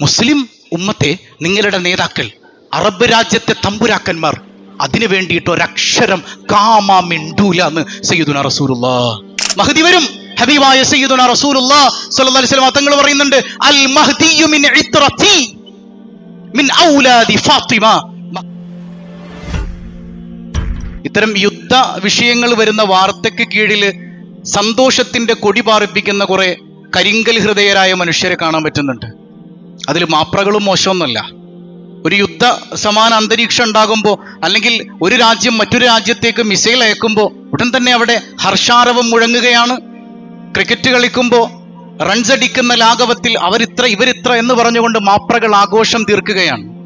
മുസ്ലിം ഉമ്മത്തെ നിങ്ങളുടെ നേതാക്കൾ അറബ് രാജ്യത്തെ തമ്പുരാക്കന്മാർ അതിനു വേണ്ടിയിട്ട് ഒരക്ഷരം കാമാ എന്ന് സയ്യിദുന റസൂലുള്ള. മഹദി വരും ഹബീബായ സയ്യിദുന റസൂലുള്ള സല്ലല്ലാഹു അലൈഹി വസല്ലം തങ്ങൾ പറയുന്നുണ്ട് അൽ മഹ്ദിയു മിൻ ഇത്രതി മിൻ ഔലാദി ഫാത്തിമ. ഇത്തരം യുദ്ധ വിഷയങ്ങൾ വരുന്ന വാർത്തയ്ക്ക് കീഴിൽ സന്തോഷത്തിന്റെ കൊടി പാറിപ്പിക്കുന്ന കുറെ കരിങ്കൽ ഹൃദയരായ മനുഷ്യരെ കാണാൻ പറ്റുന്നുണ്ട്. അതിൽ മാപ്രകളും മോശമൊന്നുമല്ല. ഒരു യുദ്ധ സമാന അന്തരീക്ഷം ഉണ്ടാകുമ്പോൾ അല്ലെങ്കിൽ ഒരു രാജ്യം മറ്റൊരു രാജ്യത്തേക്ക് മിസൈൽ അയക്കുമ്പോൾ ഉടൻ തന്നെ അവിടെ ഹർഷാരവം മുഴങ്ങുകയാണ്. ക്രിക്കറ്റ് കളിക്കുമ്പോൾ റൺസ് അടിക്കുന്ന ലാഘവത്തിൽ അവരിത്ര ഇവരിത്ര എന്ന് പറഞ്ഞുകൊണ്ട് മാപ്രകൾ ആഘോഷം തീർക്കുകയാണ്.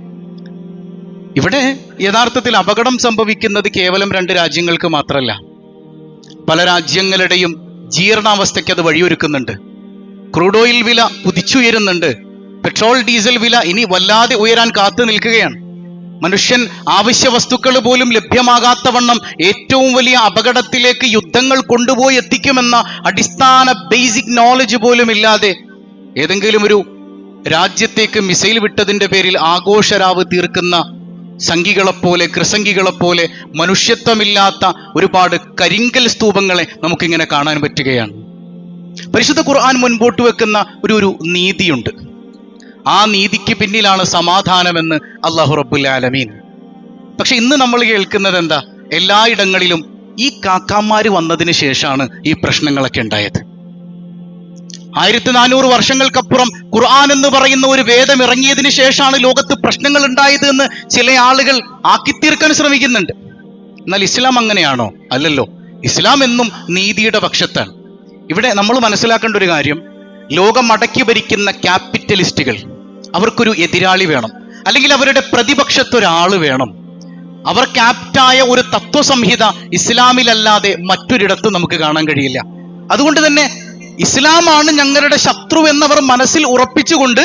ഇവിടെ യഥാർത്ഥത്തിൽ അപകടം സംഭവിക്കുന്നത് കേവലം രണ്ട് രാജ്യങ്ങൾക്ക് മാത്രമല്ല. പല രാജ്യങ്ങളുടെയും ജീർണാവസ്ഥയ്ക്ക് അത് വഴിയൊരുക്കുന്നുണ്ട്. ക്രൂഡ് ഓയിൽ വില കുതിച്ചുയരുന്നുണ്ട്. പെട്രോൾ ഡീസൽ വില ഇനി വല്ലാതെ ഉയരാൻ കാത്തു നിൽക്കുകയാണ്. മനുഷ്യൻ ആവശ്യ വസ്തുക്കൾ പോലും ലഭ്യമാകാത്ത ലഭ്യമാകാത്തവണ്ണം ഏറ്റവും വലിയ അപകടത്തിലേക്ക് യുദ്ധങ്ങൾ കൊണ്ടുപോയി എത്തിക്കുമെന്ന അടിസ്ഥാന ബേസിക് നോളജ് പോലും ഇല്ലാതെ ഏതെങ്കിലും ഒരു രാജ്യത്തേക്ക് മിസൈൽ വിട്ടതിന്റെ പേരിൽ ആഘോഷരാവ് തീർക്കുന്ന സംഘികളെപ്പോലെ കൃസംഗികളെപ്പോലെ മനുഷ്യത്വമില്ലാത്ത ഒരുപാട് കരിങ്കൽ സ്തൂപങ്ങളെ നമുക്കിങ്ങനെ കാണാൻ പറ്റുകയാണ്. പരിശുദ്ധ ഖുർആൻ മുൻപോട്ട് വെക്കുന്ന ഒരു ഒരു നീതിയുണ്ട്. ആ നീതിക്ക് പിന്നിലാണ് സമാധാനമെന്ന് അള്ളാഹു റബ്ബുൽ ആലമീൻ. പക്ഷെ ഇന്ന് നമ്മൾ കേൾക്കുന്നത് എന്താ? എല്ലായിടങ്ങളിലും ഈ കാക്കാമാര് വന്നതിന് ശേഷമാണ് ഈ പ്രശ്നങ്ങളൊക്കെ ഉണ്ടായത്. ആയിരത്തി നാനൂറ് വർഷങ്ങൾക്കപ്പുറം ഖുർആൻ എന്ന് പറയുന്ന ഒരു വേദം ഇറങ്ങിയതിന് ശേഷമാണ് ലോകത്ത് പ്രശ്നങ്ങൾ ഉണ്ടായത് എന്ന് ചില ആളുകൾ ആക്കിത്തീർക്കാൻ ശ്രമിക്കുന്നുണ്ട്. എന്നാൽ ഇസ്ലാം അങ്ങനെയാണോ? അല്ലല്ലോ. ഇസ്ലാം എന്നും നീതിയുടെ പക്ഷത്താണ്. ഇവിടെ നമ്മൾ മനസ്സിലാക്കേണ്ട ഒരു കാര്യം ലോകം അടക്കി ഭരിക്കുന്ന ക്യാപിറ്റലിസ്റ്റുകൾ അവർക്കൊരു എതിരാളി വേണം. അല്ലെങ്കിൽ അവരുടെ പ്രതിപക്ഷത്തൊരാൾ വേണം. അവർ ക്യാപ്റ്റായ ഒരു തത്വസംഹിത ഇസ്ലാമിലല്ലാതെ മറ്റൊരിടത്തും നമുക്ക് കാണാൻ കഴിയില്ല. അതുകൊണ്ട് തന്നെ ഇസ്ലാമാണ് ഞങ്ങളുടെ ശത്രു എന്നവർ മനസ്സിൽ ഉറപ്പിച്ചുകൊണ്ട്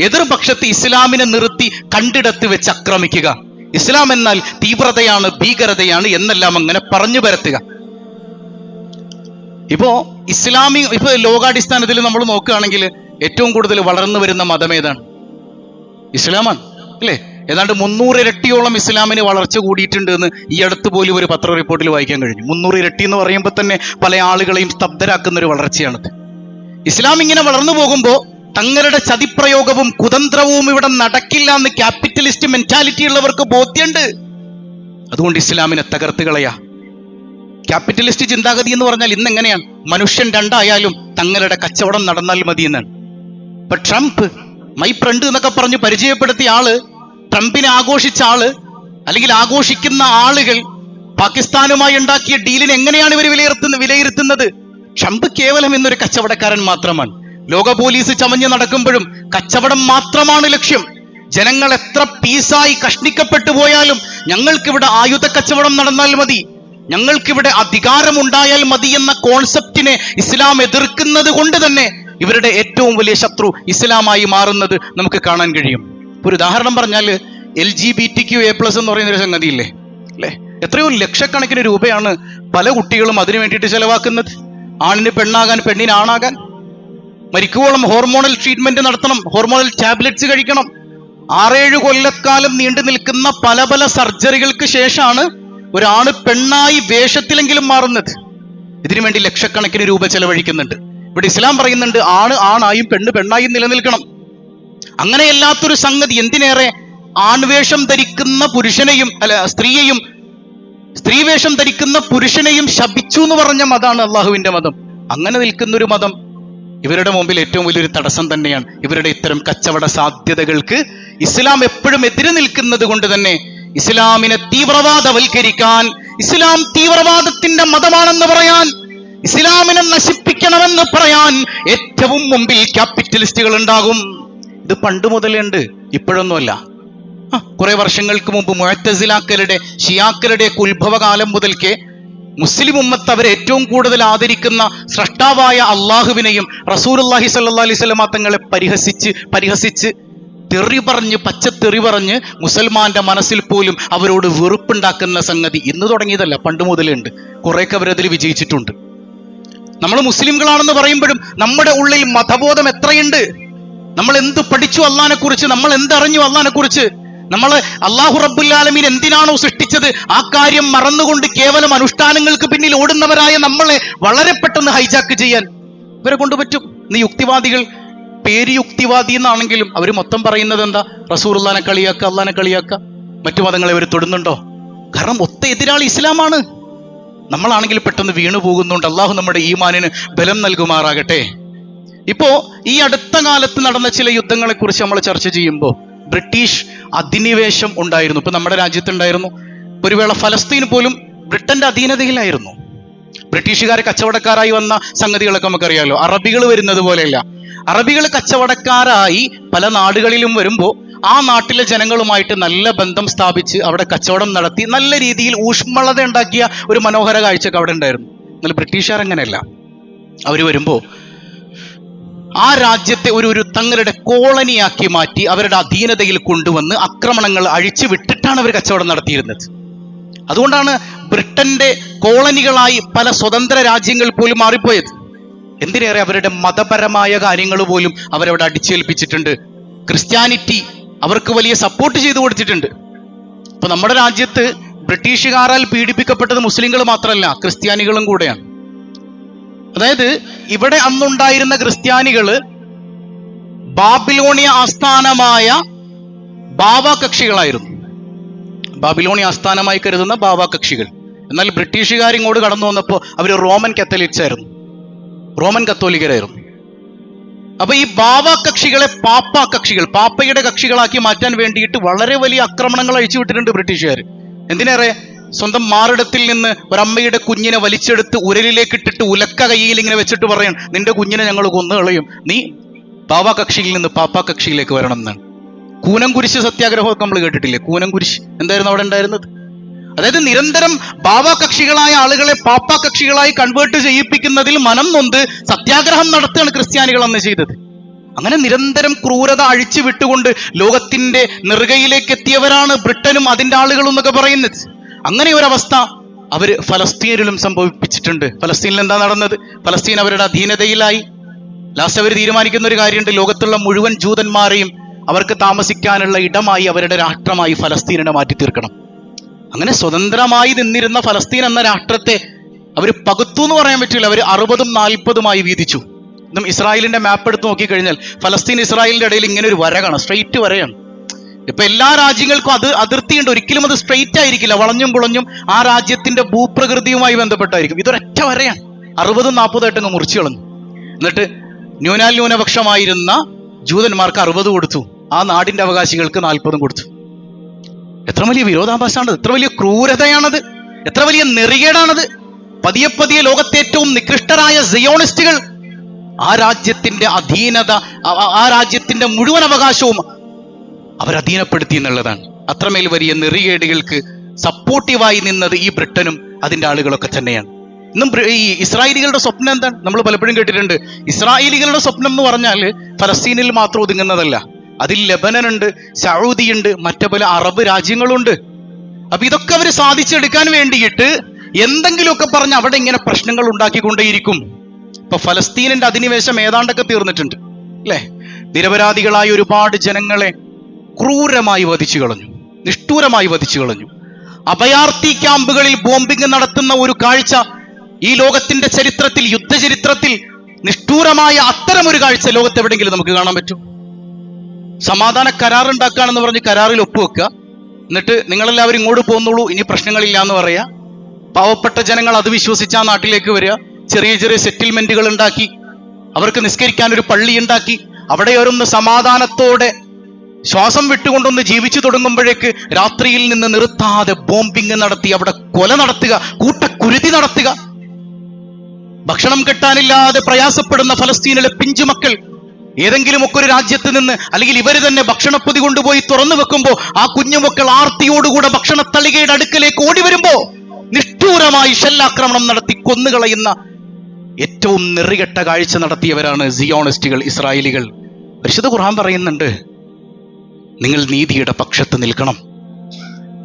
എതിർപക്ഷത്ത് ഇസ്ലാമിനെ നിർത്തി കണ്ടിടത്ത് വെച്ച് ആക്രമിക്കുക. ഇസ്ലാം എന്നാൽ തീവ്രതയാണ് ഭീകരതയാണ് എന്നെല്ലാം അങ്ങനെ പറഞ്ഞു പരത്തുക. ഇപ്പോ ഇസ്ലാമിക ഇപ്പൊ ലോകാടിസ്ഥാനത്തിൽ നമ്മൾ നോക്കുകയാണെങ്കിൽ ഏറ്റവും കൂടുതൽ വളർന്നു വരുന്ന മതം ഏതാണ്? ഇസ്ലാമാണ് അല്ലേ? ഏതാണ്ട് മുന്നൂറ് ഇരട്ടിയോളം ഇസ്ലാമിന് വളർച്ച കൂടിയിട്ടുണ്ട് എന്ന് ഈ അടുത്ത് പോലും ഒരു പത്ര റിപ്പോർട്ടിൽ വായിക്കാൻ കഴിഞ്ഞു. മുന്നൂറ് ഇരട്ടി എന്ന് പറയുമ്പോൾ തന്നെ പല ആളുകളെയും സ്തബ്ധരാക്കുന്ന ഒരു വളർച്ചയാണത്. ഇസ്ലാം ഇങ്ങനെ വളർന്നു പോകുമ്പോൾ തങ്ങളുടെ ചതിപ്രയോഗവും കുതന്ത്രവും ഇവിടെ നടക്കില്ല എന്ന് ക്യാപിറ്റലിസ്റ്റ് മെന്റാലിറ്റി ഉള്ളവർക്ക് ബോധ്യമുണ്ട്. അതുകൊണ്ട് ഇസ്ലാമിനെ തകർത്ത് കളയാ. ക്യാപിറ്റലിസ്റ്റ് ചിന്താഗതി എന്ന് പറഞ്ഞാൽ ഇന്ന് എങ്ങനെയാണ്? മനുഷ്യൻ രണ്ടായാലും തങ്ങളുടെ കച്ചവടം നടന്നാൽ മതി എന്നാണ്. ഇപ്പൊ ട്രംപ് മൈ ഫ്രണ്ട് എന്നൊക്കെ പറഞ്ഞ് പരിചയപ്പെടുത്തിയ ആൾ ട്രംപിനെ ആഘോഷിച്ച ആൾ അല്ലെങ്കിൽ ആഘോഷിക്കുന്ന ആളുകൾ പാകിസ്ഥാനുമായി ഉണ്ടാക്കിയ ഡീലിനെ എങ്ങനെയാണ് ഇവർ വിലയിരുത്തുന്നത് വിലയിരുത്തുന്നത്? ട്രംപ് കേവലം എന്നൊരു കച്ചവടക്കാരൻ മാത്രമാണ്. ലോക പോലീസ് ചമഞ്ഞ് നടക്കുമ്പോഴും കച്ചവടം മാത്രമാണ് ലക്ഷ്യം. ജനങ്ങൾ എത്ര പീസായി കഷ്ണിക്കപ്പെട്ടു പോയാലും ഞങ്ങൾക്കിവിടെ ആയുധ കച്ചവടം നടന്നാൽ മതി. ഞങ്ങൾക്കിവിടെ അധികാരമുണ്ടായാൽ മതി എന്ന കോൺസെപ്റ്റിനെ ഇസ്ലാം എതിർക്കുന്നത് കൊണ്ട് തന്നെ ഇവരുടെ ഏറ്റവും വലിയ ശത്രു ഇസ്ലാമായി മാറുന്നത് നമുക്ക് കാണാൻ കഴിയും. ഒരു ഉദാഹരണം പറഞ്ഞാൽ L G B T Q A plus എന്ന് പറയുന്ന ഒരു സംഗതി ഇല്ലേ അല്ലേ? എത്രയോ ലക്ഷക്കണക്കിന് രൂപയാണ് പല കുട്ടികളും അതിനു വേണ്ടിയിട്ട് ചെലവാക്കുന്നത്. ആണിന് പെണ്ണാകാൻ പെണ്ണിന് ആണാകാൻ. മരിക്കുവോളം ഹോർമോണൽ ട്രീറ്റ്മെന്റ് നടത്തണം ഹോർമോണൽ ടാബ്ലറ്റ്സ് കഴിക്കണം. ആറേഴ് കൊല്ലക്കാലം നീണ്ടു നിൽക്കുന്ന പല പല സർജറികൾക്ക് ശേഷമാണ് ഒരാണ് പെണ്ണായി വേഷത്തിലെങ്കിലും മാറുന്നത് ഇതിനു വേണ്ടി ലക്ഷക്കണക്കിന് രൂപ ചെലവഴിക്കുന്നുണ്ട്. ഇവിടെ ഇസ്ലാം പറയുന്നുണ്ട് ആണ് ആണായും പെണ്ണ് പെണ്ണായും നിലനിൽക്കണം. അങ്ങനെയല്ലാത്തൊരു സംഗതി എന്തിനേറെ? ആൺവേഷം ധരിക്കുന്ന പുരുഷനെയും അല്ല സ്ത്രീയെയും സ്ത്രീവേഷം ധരിക്കുന്ന പുരുഷനെയും ശപിച്ചു എന്ന് പറഞ്ഞ മതമാണ് അള്ളാഹുവിന്റെ മതം. അങ്ങനെ നിൽക്കുന്ന ഒരു മതം ഇവരുടെ മുമ്പിൽ ഏറ്റവും വലിയൊരു തടസ്സം തന്നെയാണ്. ഇവരുടെ ഇത്തരം കച്ചവട സാധ്യതകൾക്ക് ഇസ്ലാം എപ്പോഴും എതിരെ നിൽക്കുന്നത് കൊണ്ട് തന്നെ ഇസ്ലാമിനെ തീവ്രവാദവൽക്കരിക്കാൻ ഇസ്ലാം തീവ്രവാദത്തിന്റെ മതമാണെന്ന് പറയാൻ ഇസ്ലാമിനെ നശിപ്പിക്കണമെന്ന് പറയാൻ ഏറ്റവും മുമ്പിൽ ക്യാപിറ്റലിസ്റ്റുകൾ ഉണ്ടാകും ഇത് പണ്ട് മുതലുണ്ട് ഇപ്പോഴൊന്നുമല്ല. ആ, കുറെ വർഷങ്ങൾക്ക് മുമ്പ് മുഴത്തസിലാക്കലുടെ ഷിയാക്കലുടെ ഒക്കെ ഉത്ഭവകാലം മുതൽക്കേ മുസ്ലിം ഉമ്മത്ത് അവരെ ഏറ്റവും കൂടുതൽ ആദരിക്കുന്ന സ്രഷ്ടാവായ അള്ളാഹുവിനെയും റസൂൽ അള്ളാഹി സല്ലാ വസല്ലമ തങ്ങളെ പരിഹസിച്ച് പരിഹസിച്ച് തെറി പറഞ്ഞ് പച്ചത്തെറി പറഞ്ഞ് മുസൽമാന്റെ മനസ്സിൽ പോലും അവരോട് വെറുപ്പുണ്ടാക്കുന്ന സംഗതി ഇന്ന് തുടങ്ങിയതല്ല പണ്ട് മുതലേ ഉണ്ട്. കുറേയൊക്കെ അവരതിൽ വിജയിച്ചിട്ടുണ്ട്. നമ്മൾ മുസ്ലിംകളാണെന്ന് പറയുമ്പോഴും നമ്മുടെ ഉള്ളിൽ മതബോധം എത്രയുണ്ട്? നമ്മൾ എന്ത് പഠിച്ചു അള്ളഹാനെ കുറിച്ച് നമ്മൾ എന്തറിഞ്ഞു അള്ളഹാനെ കുറിച്ച് നമ്മൾ അള്ളാഹു റബ്ബുല്ലാലമീൻ എന്തിനാണോ സൃഷ്ടിച്ചത്? ആ കാര്യം മറന്നുകൊണ്ട് കേവലം അനുഷ്ഠാനങ്ങൾക്ക് പിന്നിൽ ഓടുന്നവരായ നമ്മളെ വളരെ പെട്ടെന്ന് ഹൈജാക്ക് ചെയ്യാൻ ഇവരെ കൊണ്ട് പറ്റും ഇന്ന് യുക്തിവാദികൾ പേര് യുക്തിവാദി എന്നാണെങ്കിലും അവർ മൊത്തം പറയുന്നത് എന്താ? റസൂർ അള്ളഹാനെ കളിയാക്കുക അള്ളഹാനെ കളിയാക്കുക. മറ്റു മതങ്ങളെ അവർ തൊടുന്നുണ്ടോ? കാരണം ഒത്ത എതിരാളി ഇസ്ലാമാണ്. നമ്മളാണെങ്കിൽ പെട്ടെന്ന് വീണു പോകുന്നുണ്ട്. അള്ളാഹു നമ്മുടെ ഈമാനിന് ബലം നൽകുമാറാകട്ടെ. ഇപ്പോ ഈ അടുത്ത കാലത്ത് നടന്ന ചില യുദ്ധങ്ങളെ കുറിച്ച് നമ്മൾ ചർച്ച ചെയ്യുമ്പോൾ ബ്രിട്ടീഷ് അധിനിവേശം ഉണ്ടായിരുന്നു. ഇപ്പൊ നമ്മുടെ രാജ്യത്തുണ്ടായിരുന്നു ഒരു വേള ഫലസ്തീൻ പോലും ബ്രിട്ടന്റെ അധീനതയിലായിരുന്നു. ബ്രിട്ടീഷുകാർ കച്ചവടക്കാരായി വന്ന സംഗതികളൊക്കെ നമുക്കറിയാമല്ലോ അറബികൾ വരുന്നത് പോലെയല്ല. അറബികൾ കച്ചവടക്കാരായി പല നാടുകളിലും വരുമ്പോൾ ആ നാട്ടിലെ ജനങ്ങളുമായിട്ട് നല്ല ബന്ധം സ്ഥാപിച്ച് അവിടെ കച്ചവടം നടത്തി നല്ല രീതിയിൽ ഊഷ്മളത ഉണ്ടാക്കിയ ഒരു മനോഹര കാഴ്ചയൊക്കെ അവിടെ ഉണ്ടായിരുന്നു. എന്നാൽ ബ്രിട്ടീഷുകാർ അങ്ങനെയല്ല. അവർ വരുമ്പോൾ ആ രാജ്യത്തെ ഒരു ഒരു തങ്ങളുടെ കോളനിയാക്കി മാറ്റി അവരുടെ അധീനതയിൽ കൊണ്ടുവന്ന് ആക്രമണങ്ങൾ അഴിച്ചു വിട്ടിട്ടാണ് അവർ കച്ചവടം നടത്തിയിരുന്നത്. അതുകൊണ്ടാണ് ബ്രിട്ടന്റെ കോളനികളായി പല സ്വതന്ത്ര രാജ്യങ്ങൾ പോലും മാറിപ്പോയത്. എന്തിനേറെ അവരുടെ മതപരമായ കാര്യങ്ങൾ പോലും അവരവിടെ അടിച്ചേൽപ്പിച്ചിട്ടുണ്ട്. ക്രിസ്ത്യാനിറ്റി അവർക്ക് വലിയ സപ്പോർട്ട് ചെയ്തു കൊടുത്തിട്ടുണ്ട്. ഇപ്പൊ നമ്മുടെ രാജ്യത്ത് ബ്രിട്ടീഷുകാരാൽ പീഡിപ്പിക്കപ്പെട്ടത് മുസ്ലിങ്ങൾ മാത്രമല്ല ക്രിസ്ത്യാനികളും കൂടെയാണ്. അതായത് ഇവിടെ അന്നുണ്ടായിരുന്ന ക്രിസ്ത്യാനികൾ ബാബിലോണിയ ആസ്ഥാനമായ ബാബ കക്ഷികളായിരുന്നു. ബാബിലോണിയ ആസ്ഥാനമായി കരുതുന്ന ബാബ കക്ഷികൾ എന്നാൽ ബ്രിട്ടീഷുകാർ ഇങ്ങോട്ട് കടന്നു വന്നപ്പോൾ അവർ റോമൻ കത്തലിക്സ് ആയിരുന്നു റോമൻ കത്തോലിക്കരായിരുന്നു. അപ്പൊ ഈ ബാബ കക്ഷികളെ പാപ്പ കക്ഷികൾ പാപ്പയുടെ കക്ഷികളാക്കി മാറ്റാൻ വേണ്ടിയിട്ട് വളരെ വലിയ ആക്രമണങ്ങൾ അഴിച്ചു വിട്ടിട്ടുണ്ട് ബ്രിട്ടീഷുകാർ. എന്തിനേറെ? സ്വന്തം മാറിടത്തിൽ നിന്ന് ഒരമ്മയുടെ കുഞ്ഞിനെ വലിച്ചെടുത്ത് ഉരലിലേക്ക് ഇട്ടിട്ട് ഉലക്ക കയ്യിൽ ഇങ്ങനെ വെച്ചിട്ട് പറയണം നിന്റെ കുഞ്ഞിനെ ഞങ്ങൾ കൊന്നു കളയും നീ ബാബ കക്ഷിയിൽ നിന്ന് പാപ്പ കക്ഷിയിലേക്ക് വരണം എന്നാണ് കൂനംകുരിശ് സത്യാഗ്രഹമൊക്കെ നമ്മൾ കേട്ടിട്ടില്ലേ? കൂനംകുരിശ്. എന്തായിരുന്നു അവിടെ ഉണ്ടായിരുന്നത്? അതായത് നിരന്തരം ഭാവകക്ഷികളായ ആളുകളെ പാപ്പ കക്ഷികളായി കൺവേർട്ട് ചെയ്യിപ്പിക്കുന്നതിൽ മനം നൊന്ത് സത്യാഗ്രഹം നടത്തുകയാണ് ക്രിസ്ത്യാനികൾ അന്ന് ചെയ്തത്. അങ്ങനെ നിരന്തരം ക്രൂരത അഴിച്ചു വിട്ടുകൊണ്ട് ലോകത്തിന്റെ നെറുകയിലേക്ക് എത്തിയവരാണ് ബ്രിട്ടനും അതിന്റെ ആളുകളും എന്നൊക്കെ പറയുന്നത്. അങ്ങനെ ഒരവസ്ഥ അവർ ഫലസ്തീനിലും സംഭവിപ്പിച്ചിട്ടുണ്ട്. ഫലസ്തീനിൽ എന്താ നടന്നത്? ഫലസ്തീൻ അവരുടെ അധീനതയിലായി. ലാസ്റ്റ് അവർ തീരുമാനിക്കുന്ന ഒരു കാര്യമുണ്ട്. ലോകത്തുള്ള മുഴുവൻ ജൂതന്മാരെയും അവർക്ക് താമസിക്കാനുള്ള ഇടമായി അവരുടെ രാഷ്ട്രമായി ഫലസ്തീനിനെ മാറ്റി തീർക്കണം അങ്ങനെ സ്വതന്ത്രമായി നിന്നിരുന്ന ഫലസ്തീൻ എന്ന രാഷ്ട്രത്തെ അവർ പകുത്തു എന്ന് പറയാൻ പറ്റില്ല. അവർ അറുപതും നാൽപ്പതുമായി വീതിച്ചു. ഇന്നും ഇസ്രായേലിന്റെ മാപ്പ് എടുത്ത് നോക്കിക്കഴിഞ്ഞാൽ ഫലസ്തീൻ ഇസ്രായേലിന്റെ ഇടയിൽ ഇങ്ങനെ ഒരു വര കാണാം സ്ട്രെയിറ്റ് വരയാണ്. ഇപ്പൊ എല്ലാ രാജ്യങ്ങൾക്കും അത് അതിർത്തിയുണ്ട്. ഒരിക്കലും അത് സ്ട്രെയിറ്റ് ആയിരിക്കില്ല. വളഞ്ഞും പുളഞ്ഞും ആ രാജ്യത്തിന്റെ ഭൂപ്രകൃതിയുമായി ബന്ധപ്പെട്ടായിരിക്കും. ഇതൊരൊറ്റ വരയാണ്. അറുപതും നാൽപ്പതായിട്ട് അങ്ങ് മുറിച്ചു കളഞ്ഞു. എന്നിട്ട് ന്യൂനാൽ ന്യൂനപക്ഷമായിരുന്ന ജൂതന്മാർക്ക് അറുപത് കൊടുത്തു. ആ നാടിന്റെ അവകാശികൾക്ക് നാൽപ്പതും കൊടുത്തു. എത്ര വലിയ വിരോധാഭാസമാണത് എത്ര വലിയ ക്രൂരതയാണത്? എത്ര വലിയ നെറികേടാണത്? പതിയെ പതിയെ ലോകത്തെ ഏറ്റവും നികൃഷ്ടരായ സിയോണിസ്റ്റുകൾ ആ രാജ്യത്തിന്റെ അധീനത ആ- രാജ്യത്തിന്റെ മുഴുവൻ അവകാശവും അവരധീനപ്പെടുത്തി എന്നുള്ളതാണ്. അത്രമേൽ വലിയ നെറികേടുകൾക്ക് സപ്പോർട്ടീവായി നിന്നത് ഈ ബ്രിട്ടനും അതിന്റെ ആളുകളൊക്കെ തന്നെയാണ്. ഇന്നും ഈ ഇസ്രായേലികളുടെ സ്വപ്നം എന്താണ്? നമ്മൾ പലപ്പോഴും കേട്ടിട്ടുണ്ട്. ഇസ്രായേലികളുടെ സ്വപ്നം എന്ന് പറഞ്ഞാൽ ഫലസ്തീനിൽ മാത്രം ഒതുങ്ങുന്നതല്ല. അതിൽ ലെബനൻ ഉണ്ട് സൗദി ഉണ്ട് മറ്റു പല അറബ് രാജ്യങ്ങളുണ്ട്. അപ്പൊ ഇതൊക്കെ അവർ സാധിച്ചെടുക്കാൻ വേണ്ടിയിട്ട് എന്തെങ്കിലുമൊക്കെ പറഞ്ഞ് അവിടെ ഇങ്ങനെ പ്രശ്നങ്ങൾ ഉണ്ടാക്കിക്കൊണ്ടേയിരിക്കും. ഇപ്പൊ ഫലസ്തീനിന്റെ അധിനിവേശം ഏതാണ്ടൊക്കെ തീർന്നിട്ടുണ്ട് അല്ലേ? നിരപരാധികളായ ഒരുപാട് ജനങ്ങളെ ക്രൂരമായി വധിച്ചു കളഞ്ഞു നിഷ്ഠൂരമായി വധിച്ചു കളഞ്ഞു. അഭയാർത്ഥി ക്യാമ്പുകളിൽ ബോംബിംഗ് നടത്തുന്ന ഒരു കാഴ്ച ഈ ലോകത്തിന്റെ ചരിത്രത്തിൽ യുദ്ധചരിത്രത്തിൽ നിഷ്ഠൂരമായ അത്തരം ഒരു കാഴ്ച ലോകത്ത് എവിടെയെങ്കിലും നമുക്ക് കാണാൻ പറ്റും? സമാധാന കരാർ ഉണ്ടാക്കുകയാണെന്ന് പറഞ്ഞ് കരാറിൽ ഒപ്പുവെക്കുക. എന്നിട്ട് നിങ്ങളെല്ലാവരും ഇങ്ങോട്ട് പോകുന്നുള്ളൂ ഇനി പ്രശ്നങ്ങളില്ല എന്ന് പറയാ പാവപ്പെട്ട ജനങ്ങൾ അത് വിശ്വസിച്ച് ആ നാട്ടിലേക്ക് വരിക. ചെറിയ ചെറിയ സെറ്റിൽമെന്റുകൾ ഉണ്ടാക്കി. അവർക്ക് നിസ്കരിക്കാൻ ഒരു പള്ളി ഉണ്ടാക്കി. അവിടെ ഒരുന്ന് സമാധാനത്തോടെ ശ്വാസം വിട്ടുകൊണ്ടൊന്ന് ജീവിച്ചു തുടങ്ങുമ്പോഴേക്ക് രാത്രിയിൽ നിന്ന് നിർത്താതെ ബോംബിംഗ് നടത്തി അവിടെ കൊല നടത്തുക കൂട്ടക്കുരുതി നടത്തുക. ഭക്ഷണം കിട്ടാനില്ലാതെ പ്രയാസപ്പെടുന്ന ഫലസ്തീനിലെ പിഞ്ചുമക്കൾ ഏതെങ്കിലും ഒക്കെ ഒരു രാജ്യത്ത് നിന്ന് അല്ലെങ്കിൽ ഇവർ തന്നെ ഭക്ഷണപ്പൊതി കൊണ്ടുപോയി തുറന്നു വെക്കുമ്പോൾ ആ കുഞ്ഞുമക്കൾ ആർത്തിയോടുകൂടെ ഭക്ഷണത്തളികയുടെ അടുക്കലേക്ക് ഓടി വരുമ്പോ നിഷ്ഠൂരമായി ഷെല്ലാക്രമണം നടത്തി കൊന്നുകളയുന്ന ഏറ്റവും നെറികെട്ട കാഴ്ച നടത്തിയവരാണ് സിയോണിസ്റ്റുകൾ ഇസ്രായേലികൾ. പരിശുദ്ധ ഖുർആൻ പറയുന്നുണ്ട് നിങ്ങൾ നീതിയുടെ പക്ഷത്ത് നിൽക്കണം.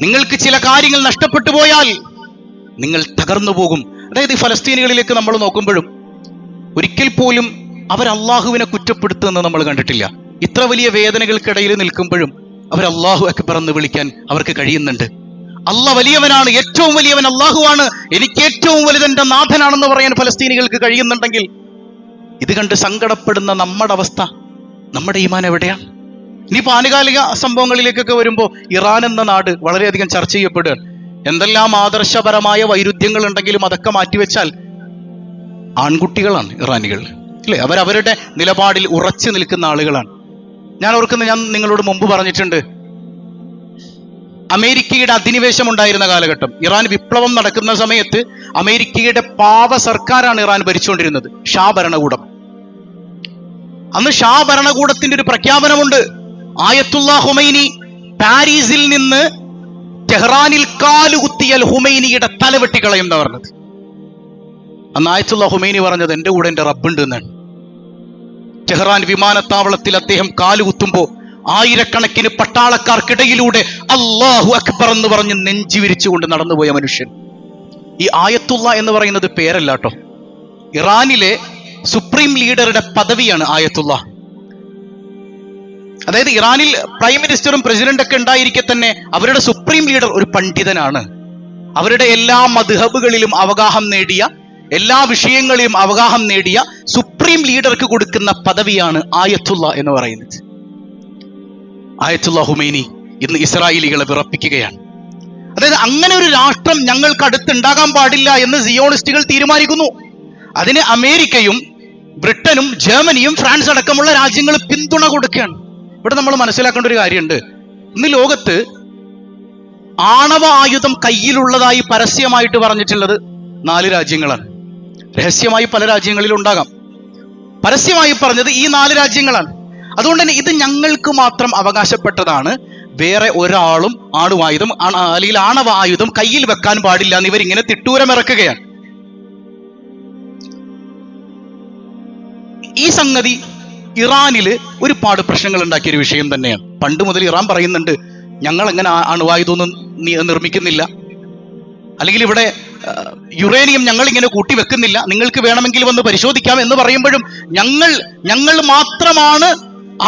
നിങ്ങൾക്ക് ചില കാര്യങ്ങൾ നഷ്ടപ്പെട്ടു പോയാൽ നിങ്ങൾ തകർന്നു പോകും. അതായത് ഫലസ്തീനികളിലേക്ക് നമ്മൾ നോക്കുമ്പോഴും ഒരിക്കൽ പോലും അവർ അള്ളാഹുവിനെ കുറ്റപ്പെടുത്തുന്നത് നമ്മൾ കണ്ടിട്ടില്ല. ഇത്ര വലിയ വേദനകൾക്കിടയിൽ നിൽക്കുമ്പോഴും അവർ അള്ളാഹു അക്ബർ എന്ന് വിളിക്കാൻ അവർക്ക് കഴിയുന്നുണ്ട്. അല്ല വലിയവനാണ് ഏറ്റവും വലിയവൻ അള്ളാഹുവാണ് എനിക്ക് ഏറ്റവും വലുതെന്റെ നാഥനാണെന്ന് പറയാൻ ഫലസ്തീനികൾക്ക് കഴിയുന്നുണ്ടെങ്കിൽ ഇത് കണ്ട് സങ്കടപ്പെടുന്ന നമ്മുടെ അവസ്ഥ നമ്മുടെ ഈമാൻ എവിടെയാണ്? ഇനിയിപ്പോ ആനുകാലിക സംഭവങ്ങളിലേക്കൊക്കെ വരുമ്പോൾ ഇറാൻ എന്ന നാട് വളരെയധികം ചർച്ച ചെയ്യപ്പെടുകയാണ് എന്തെല്ലാം ആദർശപരമായ വൈരുദ്ധ്യങ്ങൾ ഉണ്ടെങ്കിലും അതൊക്കെ മാറ്റിവെച്ചാൽ ആൺകുട്ടികളാണ് ഇറാനികൾ. അല്ലേ അവരവരുടെ നിലപാടിൽ ഉറച്ചു നിൽക്കുന്ന ആളുകളാണ്. ഞാൻ ഓർക്കുന്ന ഞാൻ നിങ്ങളോട് മുമ്പ് പറഞ്ഞിട്ടുണ്ട്. അമേരിക്കയുടെ അധിനിവേശം ഉണ്ടായിരുന്ന കാലഘട്ടം ഇറാൻ വിപ്ലവം നടക്കുന്ന സമയത്ത് അമേരിക്കയുടെ പാവ സർക്കാരാണ് ഇറാൻ ഭരിച്ചുകൊണ്ടിരുന്നത് ഷാ ഭരണകൂടം. അന്ന് ഷാ ഭരണകൂടത്തിന്റെ ഒരു പ്രഖ്യാപനമുണ്ട്. ആയത്തുള്ള ഹുമൈനി പാരീസിൽ നിന്ന് ടെഹ്റാനിൽ കാലുകുത്തിയൽ ഹുമൈനിയുടെ തല വെട്ടിക്കളയും എന്നാ പറഞ്ഞത്. അന്ന് ആയത്തുള്ള ഹുമൈനി പറഞ്ഞത് എന്റെ കൂടെ എന്റെ റബ്ബുണ്ട് എന്നാണ്. ടെഹ്റാൻ വിമാനത്താവളത്തിൽ അദ്ദേഹം കാലുകുത്തുമ്പോൾ ആയിരക്കണക്കിന് പട്ടാളക്കാർക്കിടയിലൂടെ അള്ളാഹു അക്ബർ എന്ന് പറഞ്ഞ് നെഞ്ചി വിരിച്ചുകൊണ്ട് നടന്നുപോയ മനുഷ്യൻ. ഈ ആയത്തുള്ള എന്ന് പറയുന്നത് പേരല്ല കേട്ടോ. ഇറാനിലെ സുപ്രീം ലീഡറുടെ പദവിയാണ് ആയത്തുള്ള. അതായത് ഇറാനിൽ പ്രൈം മിനിസ്റ്ററും പ്രസിഡന്റ് ഒക്കെ ഉണ്ടായിരിക്കെ തന്നെ അവരുടെ സുപ്രീം ലീഡർ ഒരു പണ്ഡിതനാണ്. അവരുടെ എല്ലാ മധുഹബുകളിലും അവഗാഹം നേടിയ എല്ലാ വിഷയങ്ങളെയും അവഗാഹം നേടിയ സുപ്രീം ലീഡർക്ക് കൊടുക്കുന്ന പദവിയാണ് ആയത്തുള്ള എന്ന് പറയുന്നത്. ആയത്തുള്ള ഹുമൈനി ഇന്ന് ഇസ്രായേലികളെ വിറപ്പിക്കുകയാണ്. അതായത് അങ്ങനെ ഒരു രാഷ്ട്രം ഞങ്ങൾക്ക് അടുത്തുണ്ടാകാൻ പാടില്ല എന്ന് സിയോണിസ്റ്റുകൾ തീരുമാനിക്കുന്നു. അതിന് അമേരിക്കയും ബ്രിട്ടനും ജർമ്മനിയും ഫ്രാൻസ് അടക്കമുള്ള രാജ്യങ്ങൾ പിന്തുണ കൊടുക്കുകയാണ്. ഇവിടെ നമ്മൾ മനസ്സിലാക്കേണ്ട ഒരു കാര്യമുണ്ട്. ഇന്ന് ലോകത്ത് ആണവ ആയുധം കയ്യിലുള്ളതായി പരസ്യമായിട്ട് പറഞ്ഞിട്ടുള്ളത് നാല് രാജ്യങ്ങളാണ്. രഹസ്യമായി പല രാജ്യങ്ങളിലും ഉണ്ടാകാം. പരസ്യമായി പറഞ്ഞത് ഈ നാല് രാജ്യങ്ങളാണ്. അതുകൊണ്ട് തന്നെ ഇത് ഞങ്ങൾക്ക് മാത്രം അവകാശപ്പെട്ടതാണ്. വേറെ ഒരാളും ആണുവായുധം ആണ- അല്ലെങ്കിൽ ആണവ ആയുധം കയ്യിൽ വെക്കാൻ പാടില്ല എന്ന് ഇവരിങ്ങനെ തിട്ടൂരമിറക്കുകയാണ്. ഈ സംഗതി ഇറാനിൽ ഒരുപാട് പ്രശ്നങ്ങൾ ഉണ്ടാക്കിയ ഒരു വിഷയം തന്നെയാണ്. പണ്ട് മുതൽ ഇറാൻ പറയുന്നുണ്ട് ഞങ്ങൾ എങ്ങനെ അണുവായുധമൊന്നും നിർമ്മിക്കുന്നില്ല. അല്ലെങ്കിൽ ഇവിടെ യുറേനിയം ഞങ്ങൾ ഇങ്ങനെ കൂട്ടി വെക്കുന്നില്ല നിങ്ങൾക്ക് വേണമെങ്കിൽ വന്ന് പരിശോധിക്കാം എന്ന് പറയുമ്പോഴും ഞങ്ങൾ ഞങ്ങൾ മാത്രമാണ്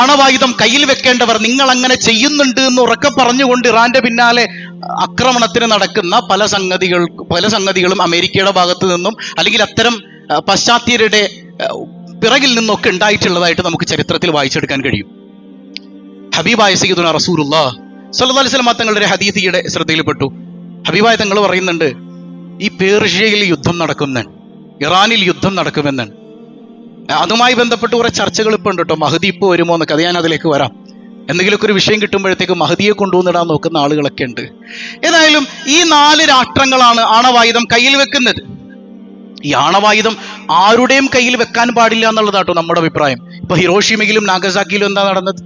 ആണവായുധം കയ്യിൽ വെക്കേണ്ടവർ. നിങ്ങൾ അങ്ങനെ ചെയ്യുന്നുണ്ട് എന്ന് ഉറക്കെ പറഞ്ഞുകൊണ്ട് ഇറാന്റെ പിന്നാലെ ആക്രമണത്തിന് നടക്കുന്ന പല സംഗതികൾ പല സംഗതികളും അമേരിക്കയുടെ ഭാഗത്തു നിന്നും അല്ലെങ്കിൽ അത്തരം പശ്ചാത്തലരുടെ പിറകിൽ നിന്നൊക്കെ ഉണ്ടായിട്ടുള്ളതായിട്ട് നമുക്ക് ചരിത്രത്തിൽ വായിച്ചെടുക്കാൻ കഴിയും. ഹബീബായ സയ്യിദുന റസൂലുള്ള സല്ലല്ലാഹു അലൈഹി വസല്ലം തങ്ങളുടെ ഹദീസിയുടെ ശ്രദ്ധയിൽപ്പെട്ടു. ഹബീബായ തങ്ങൾ പറയുന്നുണ്ട് ഈ പേർഷ്യയിൽ യുദ്ധം നടക്കുന്നുണ്ട് ഇറാനിൽ യുദ്ധം നടക്കുമെന്നാണ് അതുമായി ബന്ധപ്പെട്ട് കുറെ ചർച്ചകൾ ഇപ്പൊ ഉണ്ട് കേട്ടോ. മഹദി ഇപ്പൊ വരുമോ എന്നൊക്കെ അത് ഞാൻ അതിലേക്ക് വരാം. എന്തെങ്കിലുമൊക്കെ ഒരു വിഷയം കിട്ടുമ്പോഴത്തേക്ക് മഹദിയെ കൊണ്ടുവന്നിടാൻ നോക്കുന്ന ആളുകളൊക്കെ ഉണ്ട്. ഏതായാലും ഈ നാല് രാഷ്ട്രങ്ങളാണ് ആണവായുധം കയ്യിൽ വെക്കുന്നത്. ഈ ആണവായുധം ആരുടെയും കയ്യിൽ വെക്കാൻ പാടില്ല എന്നുള്ളതാട്ടോ നമ്മുടെ അഭിപ്രായം. ഇപ്പൊ ഹിറോഷിമയിലും നാഗസാക്കിയിലും എന്താ നടന്നത്?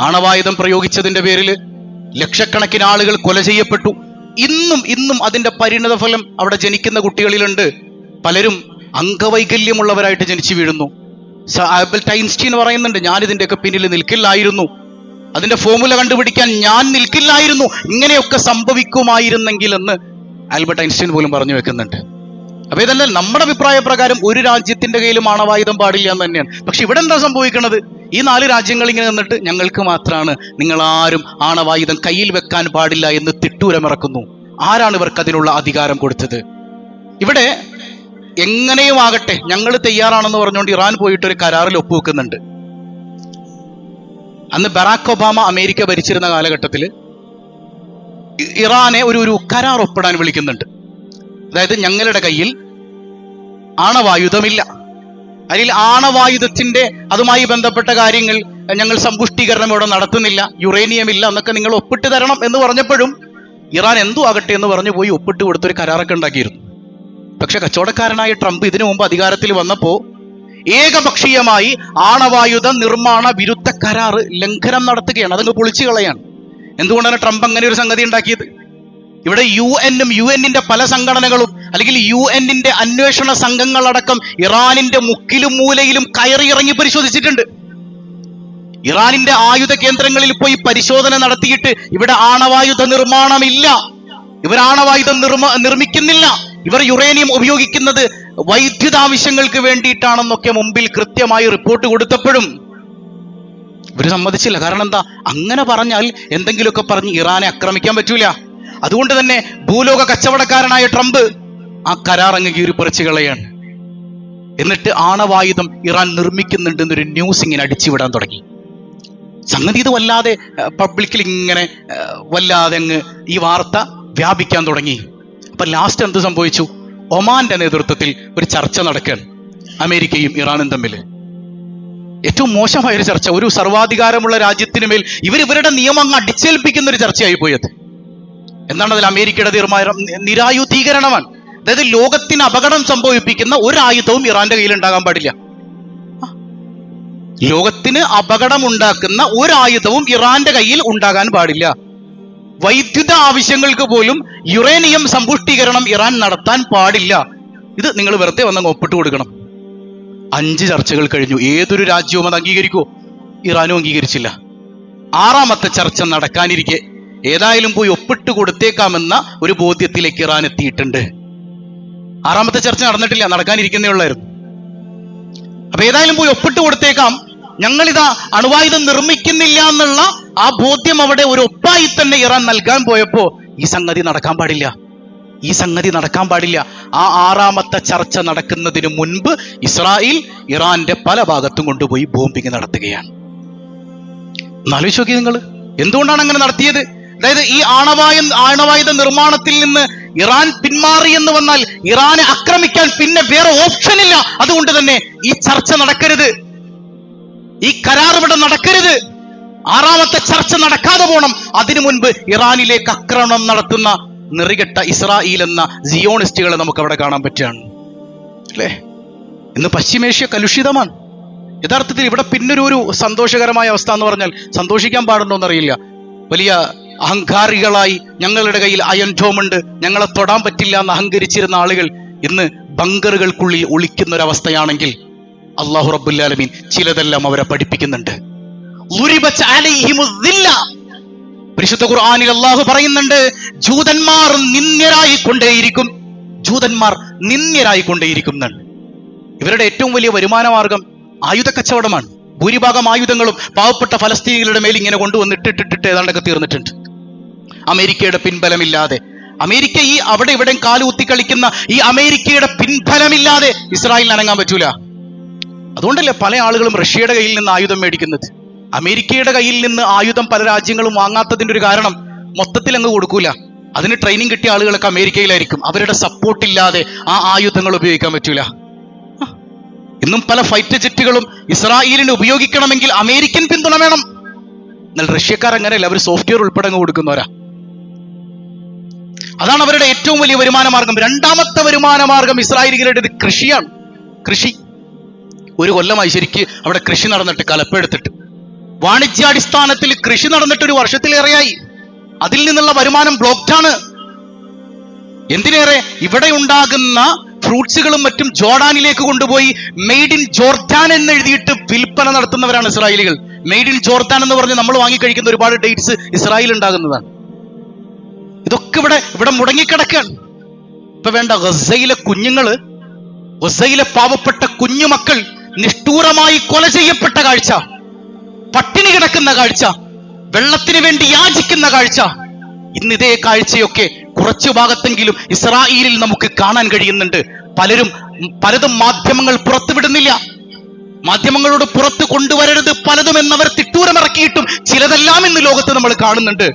ആണവായുധം പ്രയോഗിച്ചതിന്റെ പേരിൽ ലക്ഷക്കണക്കിന് ആളുകൾ കൊല ചെയ്യപ്പെട്ടു. ഇന്നും ഇന്നും അതിന്റെ പരിണതഫലം അവിടെ ജനിക്കുന്ന കുട്ടികളിലുണ്ട്. പലരും അംഗവൈകല്യമുള്ളവരായിട്ട് ജനിച്ചു വീഴുന്നു. ടൈൻസ്റ്റീൻ പറയുന്നുണ്ട് ഞാൻ ഇതിന്റെയൊക്കെ പിന്നിൽ നിൽക്കില്ലായിരുന്നു. അതിന്റെ ഫോമുല കണ്ടുപിടിക്കാൻ ഞാൻ നിൽക്കില്ലായിരുന്നു. ഇങ്ങനെയൊക്കെ സംഭവിക്കുമായിരുന്നെങ്കിൽ എന്ന് ആൽബർട്ട് ഐൻസ്റ്റീൻ പോലും പറഞ്ഞു വെക്കുന്നുണ്ട്. അപ്പൊ ഇതല്ല നമ്മുടെ അഭിപ്രായ പ്രകാരം ഒരു രാജ്യത്തിന്റെ കയ്യിലും ആണവായുധം പാടില്ല എന്ന് തന്നെയാണ്. പക്ഷെ ഇവിടെ എന്താ സംഭവിക്കുന്നത് ഈ നാല് രാജ്യങ്ങൾ ഇങ്ങനെ നിന്നിട്ട് ഞങ്ങൾക്ക് മാത്രമാണ് നിങ്ങൾ ആരും ആണവായുധം കയ്യിൽ വെക്കാൻ പാടില്ല എന്ന് തിട്ടൂരമിറക്കുന്നു. ആരാണ് ഇവർക്ക് അതിനുള്ള അധികാരം കൊടുത്തത്? ഇവിടെ എങ്ങനെയും ആകട്ടെ ഞങ്ങൾ തയ്യാറാണെന്ന് പറഞ്ഞുകൊണ്ട് ഇറാൻ പോയിട്ട് ഒരു കരാറിൽ ഒപ്പുവെക്കുന്നുണ്ട് അന്ന് ബറാക്ക് ഒബാമ അമേരിക്ക ഭരിച്ചിരുന്ന കാലഘട്ടത്തിൽ ഇറാനെ ഒരു ഒരു കരാർ ഒപ്പിടാൻ വിളിക്കുന്നുണ്ട്. അതായത് ഞങ്ങളുടെ കയ്യിൽ ആണവായുധമില്ല. അതിൽ ആണവായുധത്തിന്റെ അതുമായി ബന്ധപ്പെട്ട കാര്യങ്ങൾ ഞങ്ങൾ സമ്പുഷ്ടീകരണം ഇവിടെ നടത്തുന്നില്ല. യുറേനിയം ഇല്ല എന്നൊക്കെ നിങ്ങൾ ഒപ്പിട്ട് തരണം എന്ന് പറഞ്ഞപ്പോഴും ഇറാൻ എന്തു ആകട്ടെ എന്ന് പറഞ്ഞു പോയി ഒപ്പിട്ട് കൊടുത്തൊരു കരാറൊക്കെ ഉണ്ടാക്കിയിരുന്നു. പക്ഷെ കച്ചവടക്കാരനായ ട്രംപ് ഇതിനു മുമ്പ് അധികാരത്തിൽ വന്നപ്പോ ഏകപക്ഷീയമായി ആണവായുധ നിർമ്മാണ വിരുദ്ധ കരാർ ലംഘനം നടത്തുകയാണ്. അതങ്ങ് പൊളിച്ചു കളയാണ്. എന്തുകൊണ്ടാണ് ട്രംപ് അങ്ങനെ ഒരു സംഗതി ഉണ്ടാക്കിയത്? ഇവിടെ യു എന്നും യു എന്നിന്റെ പല സംഘടനകളും അല്ലെങ്കിൽ യു എന്നിന്റെ അന്വേഷണ സംഘങ്ങളടക്കം ഇറാനിന്റെ മുക്കിലും മൂലയിലും കയറി ഇറങ്ങി പരിശോധിച്ചിട്ടുണ്ട്. ഇറാനിന്റെ ആയുധ കേന്ദ്രങ്ങളിൽ പോയി പരിശോധന നടത്തിയിട്ട് ഇവിടെ ആണവായുധ നിർമ്മാണമില്ല. ഇവർ ആണവായുധം നിർമ്മ നിർമ്മിക്കുന്നില്ല. ഇവർ യുറേനിയം ഉപയോഗിക്കുന്നത് വൈദ്യുത ആവശ്യങ്ങൾക്ക് വേണ്ടിയിട്ടാണെന്നൊക്കെ മുമ്പിൽ കൃത്യമായി റിപ്പോർട്ട് കൊടുത്തപ്പോഴും ഇവർ സമ്മതിച്ചില്ല. കാരണം എന്താ? അങ്ങനെ പറഞ്ഞാൽ എന്തെങ്കിലുമൊക്കെ പറഞ്ഞ് ഇറാനെ ആക്രമിക്കാൻ പറ്റൂല. അതുകൊണ്ട് തന്നെ ഭൂലോക കച്ചവടക്കാരനായ ട്രംപ് ആ കരാർ അങ്ങ് കീറിപ്പറിച്ച് കളയാണ്. എന്നിട്ട് ആണവായുധം ഇറാൻ നിർമ്മിക്കുന്നുണ്ട് എന്നൊരു ന്യൂസ് ഇങ്ങനെ അടിച്ചുവിടാൻ തുടങ്ങി. സംഗതി ഇത് വല്ലാതെ പബ്ലിക്കിൽ ഇങ്ങനെ വല്ലാതെ അങ്ങ് ഈ വാർത്ത വ്യാപിക്കാൻ തുടങ്ങി. അപ്പൊ ലാസ്റ്റ് എന്ത് സംഭവിച്ചു? ഒമാന്റെ നേതൃത്വത്തിൽ ഒരു ചർച്ച നടക്കുകയാണ് അമേരിക്കയും ഇറാനും തമ്മിൽ ഏറ്റവും മോശമായ ഒരു ചർച്ച ഒരു സർവാധികാരമുള്ള രാജ്യത്തിന് മേൽ ഇവർ ഇവരുടെ നിയമം അങ്ങ് അടിച്ചേൽപ്പിക്കുന്ന ഒരു ചർച്ചയായി പോയത്. എന്താണ് അതിൽ അമേരിക്കയുടെ തീരുമാനം? നിരായുധീകരണമാണ്. അതായത് ലോകത്തിന് അപകടം സംഭവിപ്പിക്കുന്ന ഒരു ആയുധവും ഇറാന്റെ കയ്യിൽ ഉണ്ടാകാൻ പാടില്ല ലോകത്തിന് അപകടമുണ്ടാക്കുന്ന ഒരു ആയുധവും ഇറാന്റെ കയ്യിൽ ഉണ്ടാകാൻ പാടില്ല. വൈദ്യുത ആവശ്യങ്ങൾക്ക് പോലും യുറേനിയം സമ്പുഷ്ടീകരണം ഇറാൻ നടത്താൻ പാടില്ല. ഇത് നിങ്ങൾ വെറുതെ വന്നങ്ങ് ഒപ്പിട്ട് കൊടുക്കണം. അഞ്ച് ചർച്ചകൾ കഴിഞ്ഞു. ഏതൊരു രാജ്യവും അത് അംഗീകരിക്കുമോ ഇറാനും അംഗീകരിച്ചില്ല. ആറാമത്തെ ചർച്ച നടക്കാനിരിക്കെ. ഏതായാലും പോയി ഒപ്പിട്ട് കൊടുത്തേക്കാമെന്ന ഒരു ബോധ്യത്തിലേക്ക് ഇറാൻ എത്തിയിട്ടുണ്ട്. ആറാമത്തെ ചർച്ച നടന്നിട്ടില്ല നടക്കാനിരിക്കുന്നേ ഉള്ളായിരുന്നു. അപ്പൊ ഏതായാലും പോയി ഒപ്പിട്ട് കൊടുത്തേക്കാം. ഞങ്ങളിതാ അണുവായുധം നിർമ്മിക്കുന്നില്ല എന്നുള്ള ആ ബോധ്യം അവിടെ ഒരു ഒപ്പായി തന്നെ ഇറാൻ നൽകാൻ പോയപ്പോ ഈ സംഗതി നടക്കാൻ പാടില്ല. ഈ സംഗതി നടക്കാൻ പാടില്ല. ആ ആറാമത്തെ ചർച്ച നടക്കുന്നതിന് മുൻപ് ഇസ്രായേൽ ഇറാന്റെ പല ഭാഗത്തും കൊണ്ടുപോയി ബോംബിങ് നടത്തുകയാണ്. എന്നാലോചിച്ച് നോക്കി നിങ്ങൾ എന്തുകൊണ്ടാണ് അങ്ങനെ നടത്തിയത്? അതായത് ഈ ആണവായ ആണവായുധ നിർമ്മാണത്തിൽ നിന്ന് ഇറാൻ പിന്മാറി എന്ന് വന്നാൽ ഇറാനെ ആക്രമിക്കാൻ പിന്നെ വേറെ ഓപ്ഷൻ ഇല്ല. അതുകൊണ്ട് തന്നെ ഈ ചർച്ച നടക്കരുത്. ഈ കരാർ ഇവിടെ നടക്കരുത്. ആറാമത്തെ ചർച്ച നടക്കാതെ പോണം. അതിനു മുൻപ് ഇറാനിലേക്ക് ആക്രമണം നടത്തുന്ന നിറികെട്ട ഇസ്രായേൽ എന്ന സിയോണിസ്റ്റുകളെ നമുക്ക് അവിടെ കാണാൻ പറ്റുകയാണ്. അല്ലേ? ഇന്ന് പശ്ചിമേഷ്യ കലുഷിതമാണ്. യഥാർത്ഥത്തിൽ ഇവിടെ പിന്നൊരു ഒരു സന്തോഷകരമായ അവസ്ഥ എന്ന് പറഞ്ഞാൽ സന്തോഷിക്കാൻ പാടുണ്ടോ എന്നറിയില്ല. വലിയ അഹങ്കാരികളായി ഞങ്ങളുടെ കയ്യിൽ അയൺ ഡോമുണ്ട് ഞങ്ങളെ തൊടാൻ പറ്റില്ല എന്ന് അഹങ്കരിച്ചിരുന്ന ആളുകൾ ഇന്ന് ബങ്കറുകൾക്കുള്ളിൽ ഒളിക്കുന്ന ഒരവസ്ഥയാണെങ്കിൽ അള്ളാഹു റബ്ബുല്ലാലമീൻ ചിലതെല്ലാം അവരെ പഠിപ്പിക്കുന്നുണ്ട്. പരിശുദ്ധ ഖുർആനിൽ അള്ളാഹു പറയുന്നുണ്ട് ജൂതന്മാർ നിന്ദ്യരായി കൊണ്ടേയിരിക്കും ജൂതന്മാർ നിന്ദ്യരായി കൊണ്ടേയിരിക്കും എന്നാണ്. ഇവരുടെ ഏറ്റവും വലിയ വരുമാന മാർഗം ആയുധ കച്ചവടമാണ്. ഭൂരിഭാഗം ആയുധങ്ങളും പാവപ്പെട്ട ഫലസ്തീനികളുടെ മേൽ ഇങ്ങനെ കൊണ്ടുവന്നിട്ടിട്ടിട്ട് ഏതാണ്ടൊക്കെ തീർന്നിട്ടുണ്ട്. അമേരിക്കയുടെ പിൻബലമില്ലാതെ. അമേരിക്ക ഈ അവിടെ ഇവിടെ കാലുകുത്തി കളിക്കുന്ന ഈ അമേരിക്കയുടെ പിൻബലമില്ലാതെ ഇസ്രായേലിന് അനങ്ങാൻ പറ്റൂല. അതുകൊണ്ടല്ലേ പല ആളുകളും റഷ്യയുടെ കയ്യിൽ നിന്ന് ആയുധം മേടിക്കുന്നത്. അമേരിക്കയുടെ കയ്യിൽ നിന്ന് ആയുധം പല രാജ്യങ്ങളും വാങ്ങാത്തതിന്റെ ഒരു കാരണം മൊത്തത്തിൽ അങ്ങ് കൊടുക്കൂല. അതിന് ട്രെയിനിങ് കിട്ടിയ ആളുകളൊക്കെ അമേരിക്കയിലായിരിക്കും. അവരുടെ സപ്പോർട്ട് ഇല്ലാതെ ആ ആയുധങ്ങൾ ഉപയോഗിക്കാൻ പറ്റൂല. ഇന്നും പല ഫൈറ്റ് ജെറ്റുകളും ഇസ്രായേലിന് ഉപയോഗിക്കണമെങ്കിൽ അമേരിക്കൻ പിന്തുണ വേണം. എന്നാൽ റഷ്യക്കാർ അങ്ങനെയല്ല അവർ സോഫ്റ്റ്വെയർ ഉൾപ്പെടെ അങ്ങ് കൊടുക്കുന്നവരാ. അതാണ് അവരുടെ ഏറ്റവും വലിയ വരുമാന മാർഗം. രണ്ടാമത്തെ വരുമാന മാർഗം ഇസ്രായേലികളുടെ കൃഷിയാണ്. കൃഷി. ഒരു കൊല്ലമായി ശരിക്ക് അവിടെ കൃഷി നടന്നിട്ട് കലപ്പെടുത്തിട്ട് വാണിജ്യാടിസ്ഥാനത്തിൽ കൃഷി നടന്നിട്ട് ഒരു വർഷത്തിലേറെയായി. അതിൽ നിന്നുള്ള വരുമാനം ബ്ലോക്ക്ഡാണ് എന്തിനേറെ? ഇവിടെ ഉണ്ടാകുന്ന ഫ്രൂട്ട്സുകളും മറ്റും ജോർഡാനിലേക്ക് കൊണ്ടുപോയി മെയ്ഡ് ഇൻ ജോർദാൻ എന്ന് എഴുതിയിട്ട് വിൽപ്പന നടത്തുന്നവരാണ് ഇസ്രായേലികൾ. മെയ്ഡ് ഇൻ ജോർദാൻ എന്ന് പറഞ്ഞ് നമ്മൾ വാങ്ങിക്കഴിക്കുന്ന ഒരുപാട് ഡേറ്റ്സ് ഇസ്രായേൽ ഉണ്ടാകുന്നതാണ്. ഇതൊക്കെ ഇവിടെ ഇവിടെ മുടങ്ങിക്കിടക്കാണ് ഇപ്പൊ വേണ്ട ഗസയിലെ കുഞ്ഞുങ്ങൾ ഗസയിലെ പാവപ്പെട്ട കുഞ്ഞുമക്കൾ നിഷ്ഠൂരമായി കൊല ചെയ്യപ്പെട്ട കാഴ്ച പട്ടിണി കിടക്കുന്ന കാഴ്ച വെള്ളത്തിന് വേണ്ടി യാചിക്കുന്ന കാഴ്ച ഇന്ന് ഇതേ കാഴ്ചയൊക്കെ കുറച്ചു ഭാഗത്തെങ്കിലും ഇസ്രായേലിൽ നമുക്ക് കാണാൻ കഴിയുന്നുണ്ട്. പലരും പലതും മാധ്യമങ്ങൾ പുറത്തുവിടുന്നില്ല. മാധ്യമങ്ങളോട് പുറത്ത് കൊണ്ടുവരരുത് പലതും എന്നവർ തിട്ടൂരമിറക്കിയിട്ടും ചിലതെല്ലാം ഇന്ന് ലോകത്ത് നമ്മൾ കാണുന്നുണ്ട്.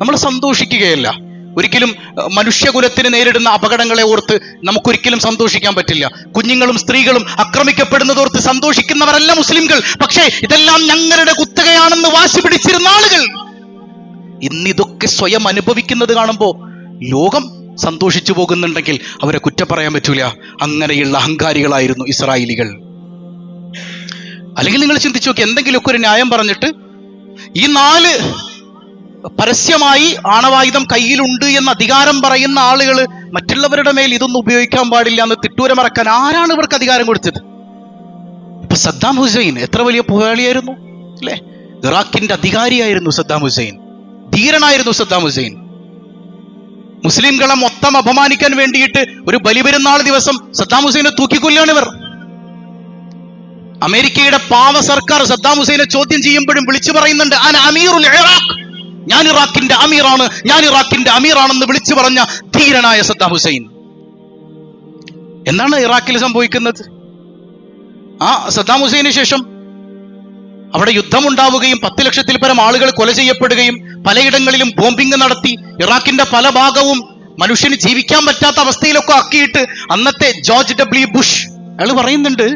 നമ്മൾ സന്തോഷിക്കുകയല്ല. ഒരിക്കലും മനുഷ്യകുലത്തിന് നേരിടുന്ന അപകടങ്ങളെ ഓർത്ത് നമുക്കൊരിക്കലും സന്തോഷിക്കാൻ പറ്റില്ല. കുഞ്ഞുങ്ങളും സ്ത്രീകളും ആക്രമിക്കപ്പെടുന്നതോർത്ത് സന്തോഷിക്കുന്നവരല്ല മുസ്ലിംകൾ. പക്ഷേ ഇതെല്ലാം ഞങ്ങളുടെ കുത്തകയാണെന്ന് വാശി പിടിച്ചിരുന്ന ആളുകൾ. ഇന്നിതൊക്കെ സ്വയം അനുഭവിക്കുന്നത് കാണുമ്പോൾ ലോകം സന്തോഷിച്ചു പോകുന്നുണ്ടെങ്കിൽ അവരെ കുറ്റം പറയാൻ പറ്റൂല. അങ്ങനെയുള്ള അഹങ്കാരികളായിരുന്നു ഇസ്രായേലികൾ. അല്ലെങ്കിൽ നിങ്ങൾ ചിന്തിച്ചു നോക്കി എന്തെങ്കിലുമൊക്കെ ഒരു ന്യായം പറഞ്ഞിട്ട് ഈ നാല് പരസ്യമായി ആണവായുധം കയ്യിലുണ്ട് എന്ന് അധികാരം പറയുന്ന ആളുകൾ മറ്റുള്ളവരുടെ മേൽ ഇതൊന്നും ഉപയോഗിക്കാൻ പാടില്ല എന്ന് തിട്ടൂരമറക്കാൻ ആരാണ് ഇവർക്ക് അധികാരം കൊടുത്തത്? ഇപ്പൊ സദ്ദാം ഹുസൈൻ എത്ര വലിയ പോരാളിയായിരുന്നു അല്ലേ? ഇറാഖിന്റെ അധികാരിയായിരുന്നു സദ്ദാം ഹുസൈൻ ധീരനായിരുന്നു സദ്ദാം ഹുസൈൻ. മുസ്ലിംകളെ മൊത്തം അപമാനിക്കാൻ വേണ്ടിയിട്ട് ഒരു ബലിപെരുന്നാൾ ദിവസം സദ്ദാം ഹുസൈനെ തൂക്കിക്കൊല്ലാണ് ഇവർ. അമേരിക്കയുടെ പാവ സർക്കാർ സദ്ദാം ഹുസൈനെ ചോദ്യം ചെയ്യുമ്പോഴും വിളിച്ചു പറയുന്നുണ്ട് "അന അമീറുൽ ഇറാഖ്. ഞാൻ ഇറാഖിന്റെ അമീറാണ് ഞാൻ ഇറാഖിന്റെ അമീറാണെന്ന് വിളിച്ചു പറഞ്ഞ ധീരനായ സദ്ദാം ഹുസൈൻ. എന്താണ് ഇറാഖിൽ സംഭവിക്കുന്നത്? ആ സദ്ദാം ഹുസൈന് ശേഷം അവിടെ യുദ്ധമുണ്ടാവുകയും പത്ത് ലക്ഷത്തിൽ പരം ആളുകൾ കൊല ചെയ്യപ്പെടുകയും പലയിടങ്ങളിലും ബോംബിംഗ് നടത്തി ഇറാഖിന്റെ പല ഭാഗവും മനുഷ്യന് ജീവിക്കാൻ പറ്റാത്ത അവസ്ഥയിലൊക്കെ ആക്കിയിട്ട് അന്നത്തെ ജോർജ് ഡബ്ല്യു ബുഷ്. അയാൾ പറയുന്നുണ്ട്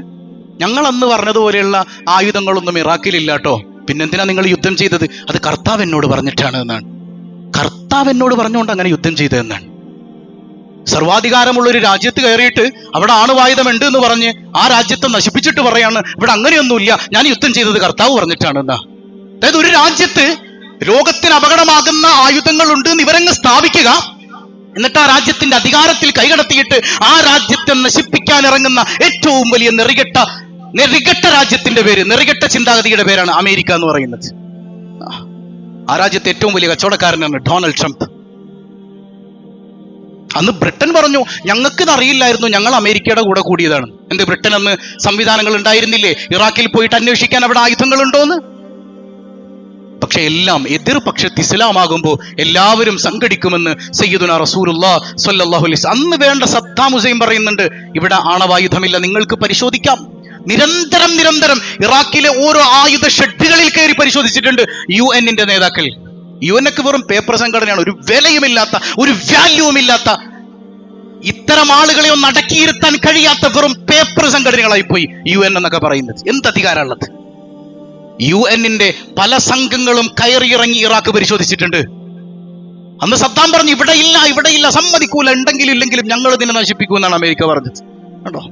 ഞങ്ങൾ അന്ന് പറഞ്ഞതുപോലെയുള്ള ആയുധങ്ങളൊന്നും ഇറാഖിലില്ല കേട്ടോ. പിന്നെന്തിനാ നിങ്ങൾ യുദ്ധം ചെയ്തത്? അത് കർത്താവ് എന്നോട് പറഞ്ഞിട്ടാണ് എന്നാണ്. കർത്താവ് എന്നോട് പറഞ്ഞുകൊണ്ട് അങ്ങനെ യുദ്ധം ചെയ്തതെന്നാണ് സർവാധികാരമുള്ള ഒരു രാജ്യത്ത് കയറിയിട്ട് അവിടെ ആണുവായുധമുണ്ട് എന്ന് പറഞ്ഞ് ആ രാജ്യത്തെ നശിപ്പിച്ചിട്ട് പറയാണ് ഇവിടെ അങ്ങനെയൊന്നുമില്ല. ഞാൻ യുദ്ധം ചെയ്തത് കർത്താവ് പറഞ്ഞിട്ടാണ് എന്നാ. അതായത് ഒരു രാജ്യത്ത് ലോകത്തിന് അപകടമാകുന്ന ആയുധങ്ങൾ ഉണ്ട് എന്ന് ഇവരങ്ങ് സ്ഥാപിക്കുക എന്നിട്ട് ആ രാജ്യത്തിന്റെ അധികാരത്തിൽ കൈകടത്തിയിട്ട് ആ രാജ്യത്തെ നശിപ്പിക്കാൻ ഇറങ്ങുന്ന ഏറ്റവും വലിയ നെറികെട്ട നെറികെട്ട രാജ്യത്തിന്റെ പേര് നെറികെട്ട ചിന്താഗതിയുടെ പേരാണ് അമേരിക്ക എന്ന് പറയുന്നത്. ആ രാജ്യത്തെ ഏറ്റവും വലിയ കച്ചവടക്കാരനാണ് ഡൊണാൾഡ് ട്രംപ്. അന്ന് ബ്രിട്ടൻ പറഞ്ഞു ഞങ്ങൾക്ക് അറിയില്ലായിരുന്നു ഞങ്ങൾ അമേരിക്കയുടെ കൂടെ കൂടിയതാണ്. എന്ത് ബ്രിട്ടൻ അന്ന് സംവിധാനങ്ങൾ ഉണ്ടായിരുന്നില്ലേ? ഇറാഖിൽ പോയിട്ട് അന്വേഷിക്കാൻ അവിടെ ആയുധങ്ങൾ ഉണ്ടോന്ന് പക്ഷെ എല്ലാം എതിർ പക്ഷത്ത് ഇസ്ലാമാകുമ്പോൾ എല്ലാവരും സംഘടിക്കുമെന്ന് സയ്യിദുന റസൂലുള്ള സൊല്ലാഹുലിസ് അന്ന് വേണ്ട സദ്ദാം ഹുസൈൻ പറയുന്നുണ്ട് ഇവിടെ ആണവായുധമില്ല നിങ്ങൾക്ക് പരിശോധിക്കാം. നിരന്തരം നിരന്തരം ഇറാഖിലെ ഓരോ ആയുധ ഷെഡുകളിൽ കയറി പരിശോധിച്ചിട്ടുണ്ട് യു എന്നിന്റെ നേതാക്കൾ. യു എൻ ഒക്കെ വെറും പേപ്പർ സംഘടനയാണ്. ഒരു വിലയുമില്ലാത്ത ഒരു വാല്യൂവും ഇല്ലാത്ത ഇത്തരം ആളുകളെ ഒന്ന് അടക്കിയിരുത്താൻ കഴിയാത്ത വെറും പേപ്പർ സംഘടനകളായി പോയി യു എൻ എന്നൊക്കെ പറയുന്നത്. എന്ത് അധികാരമുള്ളത്? യു എന്നിന്റെ പല സംഘങ്ങളും കയറിയിറങ്ങി ഇറാഖ് പരിശോധിച്ചിട്ടുണ്ട്. അന്ന് സദ്ദാം പറഞ്ഞു ഇവിടെ ഇല്ല ഇവിടെ ഇല്ല സമ്മതിക്കൂല ഉണ്ടെങ്കിലും ഇല്ലെങ്കിലും ഞങ്ങൾ ഇതിനെ നശിപ്പിക്കുമെന്നാണ് അമേരിക്ക പറഞ്ഞത്. കണ്ടോ?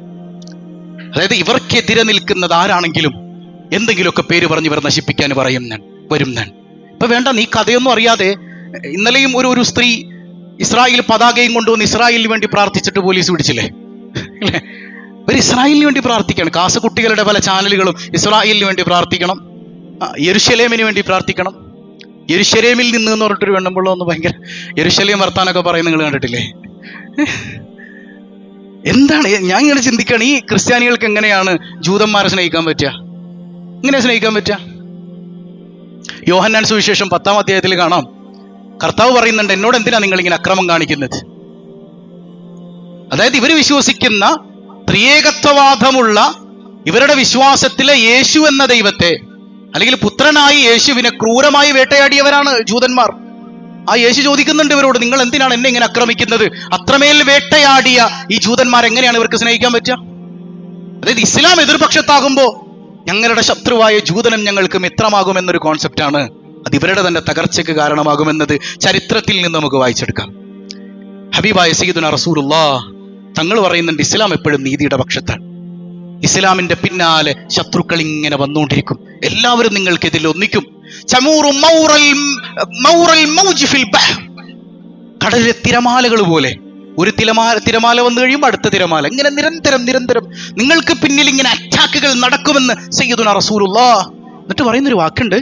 അതായത് ഇവർക്കെതിരെ നിൽക്കുന്നത് ആരാണെങ്കിലും എന്തെങ്കിലുമൊക്കെ പേര് പറഞ്ഞ് ഇവർ നശിപ്പിക്കാൻ പറയും വരും ഞാൻ. ഇപ്പൊ വേണ്ട നീ കഥയൊന്നും അറിയാതെ ഇന്നലെയും ഒരു ഒരു സ്ത്രീ ഇസ്രായേൽ പതാകയും കൊണ്ടുവന്ന് ഇസ്രായേലിന് വേണ്ടി പ്രാർത്ഥിച്ചിട്ട് പോലീസ് പിടിച്ചില്ലേ? അല്ലേ? ഇസ്രായേലിന് വേണ്ടി പ്രാർത്ഥിക്കണം. കാസകുട്ടികളുടെ പല ചാനലുകളും ഇസ്രായേലിന് വേണ്ടി പ്രാർത്ഥിക്കണം. യെരുഷലേമിന് വേണ്ടി പ്രാർത്ഥിക്കണം. യെരുഷലേമിൽ നിന്ന് എന്ന് പറഞ്ഞിട്ടൊരു വെണ്ണമ്പുള്ള ഒന്ന് ഭയങ്കര യെരുഷലേം വർത്താനൊക്കെ പറയും നിങ്ങൾ കണ്ടിട്ടില്ലേ? എന്താണ്? ഞാൻ ഇങ്ങനെ ചിന്തിക്കുകയാണ് ഈ ക്രിസ്ത്യാനികൾക്ക് എങ്ങനെയാണ് ജൂതന്മാരെ സ്നേഹിക്കാൻ പറ്റുക? ഇങ്ങനെ സ്നേഹിക്കാൻ പറ്റുക? യോഹന്നാൻ സുവിശേഷം പത്താം അധ്യായത്തിൽ കാണാം. കർത്താവ് പറയുന്നുണ്ട് എന്നോട് എന്തിനാ നിങ്ങൾ ഇങ്ങനെ അക്രമം കാണിക്കുന്നത്? അതായത് ഇവർ വിശ്വസിക്കുന്ന ത്രിയേകത്വവാദമുള്ള ഇവരുടെ വിശ്വാസത്തിലെ യേശു എന്ന ദൈവത്തെ അല്ലെങ്കിൽ പുത്രനായി യേശുവിനെ ക്രൂരമായി വേട്ടയാടിയവരാണ് ജൂതന്മാർ. ആ യേശു ചോദിക്കുന്നുണ്ട് ഇവരോട് നിങ്ങൾ എന്തിനാണ് എന്നെ ഇങ്ങനെ ആക്രമിക്കുന്നത്? അത്രമേൽ വേട്ടയാടിയ ഈ ജൂതന്മാർ എങ്ങനെയാണ് ഇവർക്ക് സ്നേഹിക്കാൻ പറ്റുക? അതായത് ഇസ്ലാം എതിർപക്ഷത്താകുമ്പോൾ ഞങ്ങളുടെ ശത്രുവായ ജൂതനം ഞങ്ങൾക്ക് മിത്രമാകുമെന്നൊരു കോൺസെപ്റ്റാണ് അത് ഇവരുടെ തന്നെ തകർച്ചയ്ക്ക് കാരണമാകുമെന്നത് ചരിത്രത്തിൽ നിന്ന് നമുക്ക് വായിച്ചെടുക്കാം. ഹബീബായ സീദുന റസൂലുള്ള തങ്ങൾ പറയുന്നുണ്ട് ഇസ്ലാം എപ്പോഴും നീതിയുടെ പക്ഷത്താണ് ഇസ്ലാമിന്റെ പിന്നാലെ ശത്രുക്കൾ ഇങ്ങനെ വന്നുകൊണ്ടിരിക്കും. എല്ലാവരും നിങ്ങൾക്കെതിൽ ഒന്നിക്കും. ചമൂറു മൗറൽ മൗറൽ മൗജ് ഫിൽ ബഹ്. കടലിലെ തിരമാലകൾ പോലെ. ഒരു തിരമാല തിരമാല വന്നു കഴിയുമ്പോൾ അടുത്ത തിരമാല. ഇങ്ങനെ നിരന്തരം നിരന്തരം നിങ്ങൾക്ക് പിന്നിൽ ഇങ്ങനെ അറ്റാക്കുകൾ നടക്കുമെന്ന് സയ്യിദുന റസൂലുള്ളാ. എന്നിട്ട് പറയുന്നൊരു വാക്കുണ്ട്.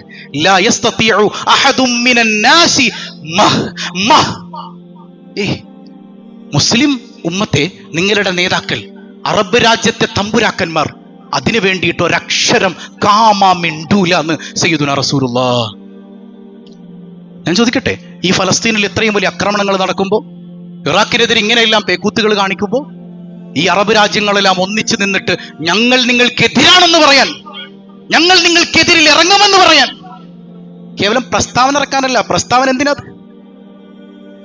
മുസ്ലിം ഉമ്മത്തെ നിങ്ങളുടെ നേതാക്കൾ അറബ് രാജ്യത്തെ തമ്പുരാക്കന്മാർ അതിനു വേണ്ടിയിട്ട് ഒരക്ഷരം കാമാ മിണ്ടൂല എന്ന് സയ്യിദുന റസൂലുള്ളാ. ഞാൻ ചോദിക്കട്ടെ ഈ ഫലസ്തീനിൽ ഇത്രയും വലിയ ആക്രമണങ്ങൾ നടക്കുമ്പോൾ ഇറാഖിനെതിരെ ഇങ്ങനെയെല്ലാം പേക്കൂത്തുകൾ കാണിക്കുമ്പോൾ ഈ അറബ് രാജ്യങ്ങളെല്ലാം ഒന്നിച്ചു നിന്നിട്ട് ഞങ്ങൾ നിങ്ങൾക്കെതിരാണെന്ന് പറയാൻ ഞങ്ങൾ നിങ്ങൾക്കെതിരിൽ ഇറങ്ങുമെന്ന് പറയാൻ കേവലം പ്രസ്താവന ഇറക്കാനല്ല പ്രസ്താവന എന്തിനാ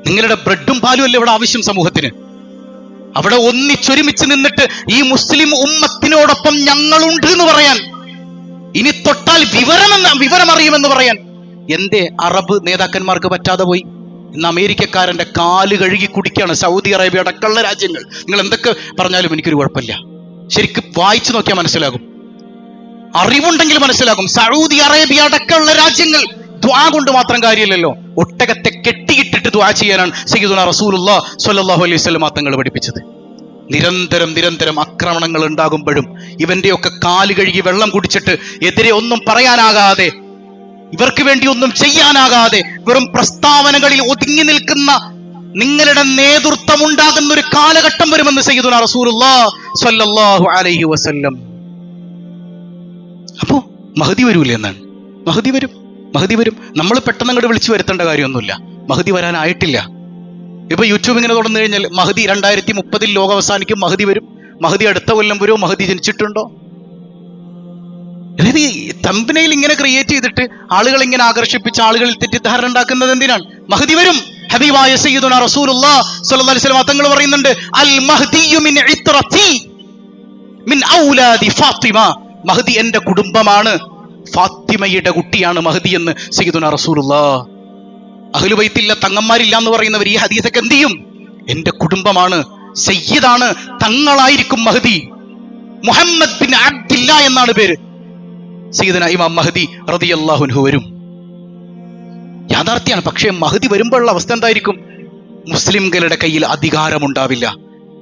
നിങ്ങളുടെ ബ്രെഡും പാലും അല്ലേ ഇവിടെ ആവശ്യം സമൂഹത്തിന്? അവിടെ ഒന്നിച്ചൊരുമിച്ച് നിന്നിട്ട് ഈ മുസ്ലിം ഉമ്മത്തിനോടൊപ്പം ഞങ്ങളുണ്ട് എന്ന് പറയാൻ. ഇനി തൊട്ടാൽ വിവരമെന്ന് വിവരമറിയുമെന്ന് പറയാൻ. എന്തേ അറബ് നേതാക്കന്മാർക്ക് പറ്റാതെ പോയി? ഇന്ന് അമേരിക്കക്കാരന്റെ കാൽ കഴുകി കുടിക്കുകയാണ് സൗദി അറേബ്യ അടക്കമുള്ള രാജ്യങ്ങൾ. നിങ്ങൾ എന്തൊക്കെ പറഞ്ഞാലും എനിക്കൊരു കുഴപ്പമില്ല. ശരിക്കും വായിച്ചു നോക്കിയാൽ മനസ്സിലാകും. അറിവുണ്ടെങ്കിൽ മനസ്സിലാകും. സൗദി അറേബ്യ അടക്കമുള്ള രാജ്യങ്ങൾ ദ്വാ കൊണ്ട് മാത്രം കാര്യമില്ലല്ലോ. ഒട്ടകത്തെ കെട്ടിയിട്ടിട്ട് ദ്വാ ചെയ്യാനാണ് സയ്യിദുന റസൂലുള്ള സ്വല്ലല്ലാഹു അലൈഹി വസല്ലം തങ്ങൾ പഠിപ്പിച്ചത്. നിരന്തരം നിരന്തരം ആക്രമണങ്ങൾ ഉണ്ടാകുമ്പോഴും ഇവന്റെയൊക്കെ കാൽ കഴുകി വെള്ളം കുടിച്ചിട്ട് എതിരെ ഒന്നും പറയാനാകാതെ ഇവർക്ക് വേണ്ടി ഒന്നും ചെയ്യാനാകാതെ വെറും പ്രസ്താവനകളിൽ ഒതുങ്ങി നിൽക്കുന്ന നിങ്ങളുടെ നേതൃത്വം ഉണ്ടാകുന്ന ഒരു കാലഘട്ടം വരുമെന്ന് സയ്യിദുന റസൂലുള്ള അലൈഹി വസല്ലം. അപ്പോ മഹതി വരൂലേ എന്നാണ്? മഹതി വരും മഹതി വരും. നമ്മൾ പെട്ടെന്ന് അങ്ങോട്ട് വിളിച്ചു വരുത്തേണ്ട കാര്യമൊന്നുമില്ല. മഹതി വരാനായിട്ടില്ല. ഇപ്പൊ യൂട്യൂബ് ഇങ്ങനെ തുടർന്നു കഴിഞ്ഞാൽ മഹതി രണ്ടായിരത്തി മുപ്പതിൽ ലോകം അവസാനിക്കും മഹതി വരും. മഹതി അടുത്ത കൊല്ലം വരുമോ മഹതി ജനിച്ചിട്ടുണ്ടോ? അതായത് തമ്പനയിൽ ഇങ്ങനെ ക്രിയേറ്റ് ചെയ്തിട്ട് ആളുകൾ ഇങ്ങനെ ആകർഷിപ്പിച്ച് ആളുകളിൽ തെറ്റിദ്ധാരണ ഉണ്ടാക്കുന്നത് എന്തിനാണ്? മഹതി വരും. ഹബീബായ സയ്യിദുന റസൂലുള്ളാ സ്വല്ലല്ലാഹു അലൈഹി വസല്ലം തങ്ങൾ പറയുന്നുണ്ട് അൽ മഹ്ദിയു മിൻ ഇത്രതി മിൻ ഔലാദി ഫാത്തിമ. മഹദി എന്റെ കുടുംബമാണ്. ഫാത്തിമയുടെ കുട്ടിയാണ് മഹദി എന്ന് സയ്യിദുന റസൂലുള്ളാഹ് അഹ്ലുബൈത്തില്ല തങ്ങന്മാരില്ല എന്ന് പറയുന്നവർ ഈ ഹദീസൊക്കെ എന്ത് ചെയ്യും? എന്റെ കുടുംബമാണ് സയ്യിദാണ് തങ്ങളായിരിക്കും മഹദി. മുഹമ്മദ് ബിൻ അബ്ദില്ല എന്നാണ് പേര്. സയ്യിദന ഇമാം മഹദി റളിയല്ലാഹുൻഹു വരും. യാഥാർത്ഥ്യമാണ് പക്ഷേ മഹദി വരുമ്പോഴുള്ള അവസ്ഥ എന്തായിരിക്കും? മുസ്ലിംകളുടെ കയ്യിൽ അധികാരമുണ്ടാവില്ല.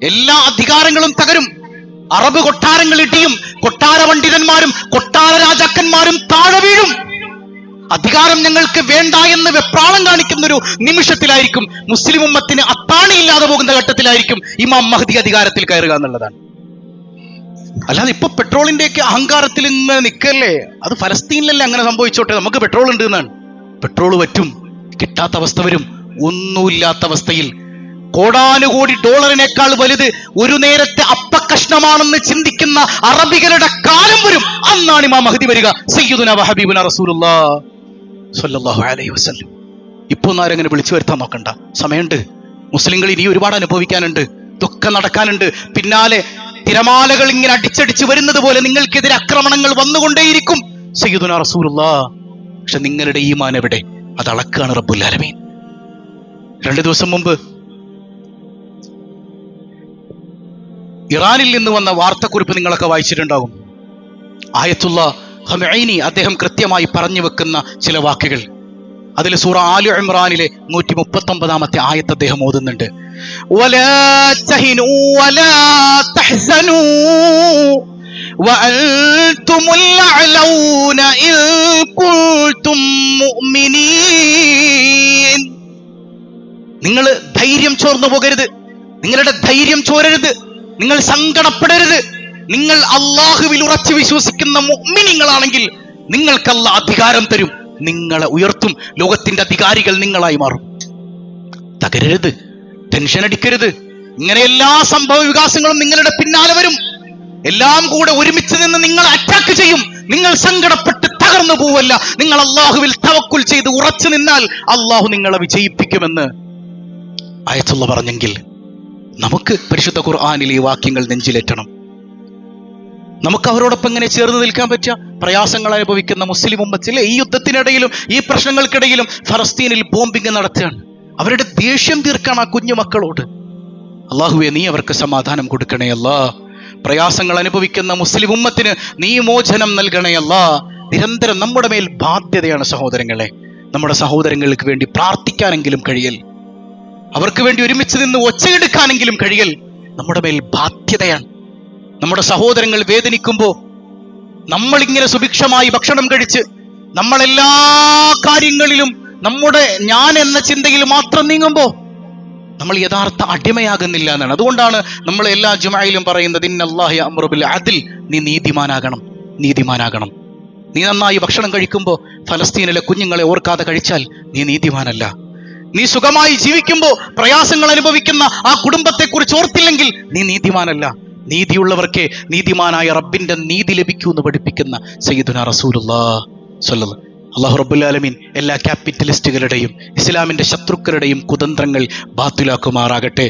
എല്ലാ അധികാരങ്ങളും തകരും. അറബ് കൊട്ടാരങ്ങൾ ഇടിയും കൊട്ടാര പണ്ഡിതന്മാരും കൊട്ടാര രാജാക്കന്മാരും താഴെ വീഴും. അധികാരം ഞങ്ങൾക്ക് വേണ്ട എന്ന് വെപ്രാളം കാണിക്കുന്ന ഒരു നിമിഷത്തിലായിരിക്കും മുസ്ലിം ഉമ്മത്തിന് അത്താണിയില്ലാതെ പോകുന്ന ഘട്ടത്തിലായിരിക്കും ഇമാം മഹദി അധികാരത്തിൽ കയറുക എന്നുള്ളതാണ്. അല്ലാതെ ഇപ്പൊ പെട്രോളിന്റെയൊക്കെ അഹങ്കാരത്തിൽ നിന്ന് നിൽക്കല്ലേ? അത് ഫലസ്തീനിലല്ലേ അങ്ങനെ സംഭവിച്ചോട്ടെ? നമുക്ക് പെട്രോൾ ഉണ്ട് എന്നാണ്. പെട്രോൾ പറ്റും കിട്ടാത്ത അവസ്ഥ വരും. ഒന്നുമില്ലാത്ത അവസ്ഥയിൽ. കോടാനുകോടി ഡോളറിനേക്കാൾ വലുത് ഒരു നേരത്തെ അപ്പ കഷ്ണമാണെന്ന് ചിന്തിക്കുന്ന അറബികളുടെ കാലം വരും. അന്നാണ് ഇമാ മഹദി വരിക സയ്യിദുന വഹബീബുന റസൂലുള്ളാഹ് സ്വല്ലല്ലാഹു അലൈഹി വസല്ലം. ഇപ്പൊ ഒന്നും ആരെങ്ങനെ വിളിച്ചു വരുത്താൻ നോക്കണ്ട. സമയമുണ്ട്. മുസ്ലിങ്ങൾ ഇനി ഒരുപാട് അനുഭവിക്കാനുണ്ട്. ഇതൊക്കെ നടക്കാനുണ്ട്. പിന്നാലെ തിരമാലകൾ ഇങ്ങനെ അടിച്ചടിച്ച് വരുന്നത് പോലെ നിങ്ങൾക്കെതിരെ ആക്രമണങ്ങൾ വന്നുകൊണ്ടേയിരിക്കും. സയ്യിദുന റസൂലുള്ളാ പക്ഷെ നിങ്ങളുടെ ഈമാൻ എവിടെ? അത് അളക്കാണ് രണ്ടു രണ്ട് ദിവസം മുമ്പ് ഇറാനിൽ നിന്ന് വന്ന വാർത്തക്കുറിപ്പ് നിങ്ങളൊക്കെ വായിച്ചിട്ടുണ്ടാകും. ആയത്തുള്ള ഹംഈനി അദ്ദേഹം കൃത്യമായി പറഞ്ഞു വെക്കുന്ന ചില വാക്കുകൾ. അതിൽ സൂറ ആലു ഇമ്രാനിലെ നൂറ്റി മുപ്പത്തി ഒമ്പതാമത്തെ ആയത്ത് അദ്ദേഹം ഓതുന്നുണ്ട്. നിങ്ങൾ ധൈര്യം ചോർന്നു പോകരുത്. നിങ്ങളുടെ ധൈര്യം ചോരരുത്. നിങ്ങൾ സങ്കടപ്പെടരുത്. നിങ്ങൾ അള്ളാഹുവിൽ ഉറച്ചു വിശ്വസിക്കുന്ന മുഗ്മിനിങ്ങളാണെങ്കിൽ നിങ്ങൾക്കല്ല അധികാരം തരും. നിങ്ങളെ ഉയർത്തും. ലോകത്തിന്റെ അധികാരികൾ നിങ്ങളായി മാറും. തകരരുത്. ടെൻഷൻ അടിക്കരുത്. ഇങ്ങനെ എല്ലാ സംഭവ വികാസങ്ങളും നിങ്ങളുടെ പിന്നാലെ വരും. എല്ലാം കൂടെ ഒരുമിച്ച് നിന്ന് നിങ്ങൾ അറ്റാക്ക് ചെയ്യും. നിങ്ങൾ സങ്കടപ്പെട്ട് തകർന്നു പോവല്ല. നിങ്ങൾ അള്ളാഹുവിൽ തവക്കുൽ ചെയ്ത് ഉറച്ചു നിന്നാൽ അള്ളാഹു നിങ്ങളെ വിജയിപ്പിക്കുമെന്ന് അയച്ചുള്ള പറഞ്ഞെങ്കിൽ നമുക്ക് പരിശുദ്ധ ഖുർആാനിൽ ഈ വാക്യങ്ങൾ നെഞ്ചിലേറ്റണം. നമുക്ക് അവരോടൊപ്പം എങ്ങനെ ചേർന്ന് നിൽക്കാൻ പറ്റുക? പ്രയാസങ്ങൾ അനുഭവിക്കുന്ന മുസ്ലിം ഉമ്മത്തിലെ ഈ യുദ്ധത്തിനിടയിലും ഈ പ്രശ്നങ്ങൾക്കിടയിലും ഫലസ്തീനിൽ ബോംബിംഗ് നടത്തുകയാണ്. അവരുടെ ദേഷ്യം തീർക്കാൻ ആ കുഞ്ഞു മക്കളോട്. അള്ളാഹുവെ നീ അവർക്ക് സമാധാനം കൊടുക്കണേ അല്ല. പ്രയാസങ്ങൾ അനുഭവിക്കുന്ന മുസ്ലിം ഉമ്മത്തിന് നീ മോചനം നൽകണേ അല്ല. നിരന്തരം നമ്മുടെ മേൽ ബാധ്യതയാണ് സഹോദരങ്ങളെ. നമ്മുടെ സഹോദരങ്ങൾക്ക് വേണ്ടി പ്രാർത്ഥിക്കാനെങ്കിലും കഴിയൽ. അവർക്ക് വേണ്ടി ഒരുമിച്ച് നിന്ന് ഒച്ചയെടുക്കാനെങ്കിലും കഴിയൽ. നമ്മുടെ മേൽ ബാധ്യതയാണ്. നമ്മുടെ സഹോദരങ്ങൾ വേദനിക്കുമ്പോൾ നമ്മളിങ്ങനെ സുഭിക്ഷമായി ഭക്ഷണം കഴിച്ച് നമ്മളെല്ലാ കാര്യങ്ങളിലും നമ്മുടെ ഞാൻ എന്ന ചിന്തയിൽ മാത്രം നീങ്ങുമ്പോൾ നമ്മൾ യഥാർത്ഥ അടിമയാകുന്നില്ല എന്നാണ്. അതുകൊണ്ടാണ് നമ്മൾ എല്ലാ ജുമായിലും പറയുന്നത് ഇന്നല്ലാഹി അമ്രുബിൽ അതിൽ നീ നീതിമാനാകണം നീതിമാനാകണം. നീ നന്നായി ഭക്ഷണം കഴിക്കുമ്പോൾ ഫലസ്തീനിലെ കുഞ്ഞുങ്ങളെ ഓർക്കാതെ കഴിച്ചാൽ നീ നീതിമാനല്ല. നീ സുഖമായി ജീവിക്കുമ്പോൾ പ്രയാസങ്ങൾ അനുഭവിക്കുന്ന ആ കുടുംബത്തെക്കുറിച്ച് ഓർത്തില്ലെങ്കിൽ നീ നീതിമാനല്ല. നീതിയുള്ളവർക്കേ നീതിമാനായ റബ്ബിന്റെ നീതി ലഭിക്കൂ എന്ന് പഠിപ്പിക്കുന്ന സയ്യിദുന റസൂലുല്ലാ സ്വല്ലല്ലാഹു അള്ളാഹു റബ്ബുലാലമീൻ എല്ലാ ക്യാപിറ്റലിസ്റ്റുകളുടെയും ഇസ്ലാമിന്റെ ശത്രുക്കളുടെയും കുതന്ത്രങ്ങൾ ബാത്തിലാക്കുമാറാകട്ടെ.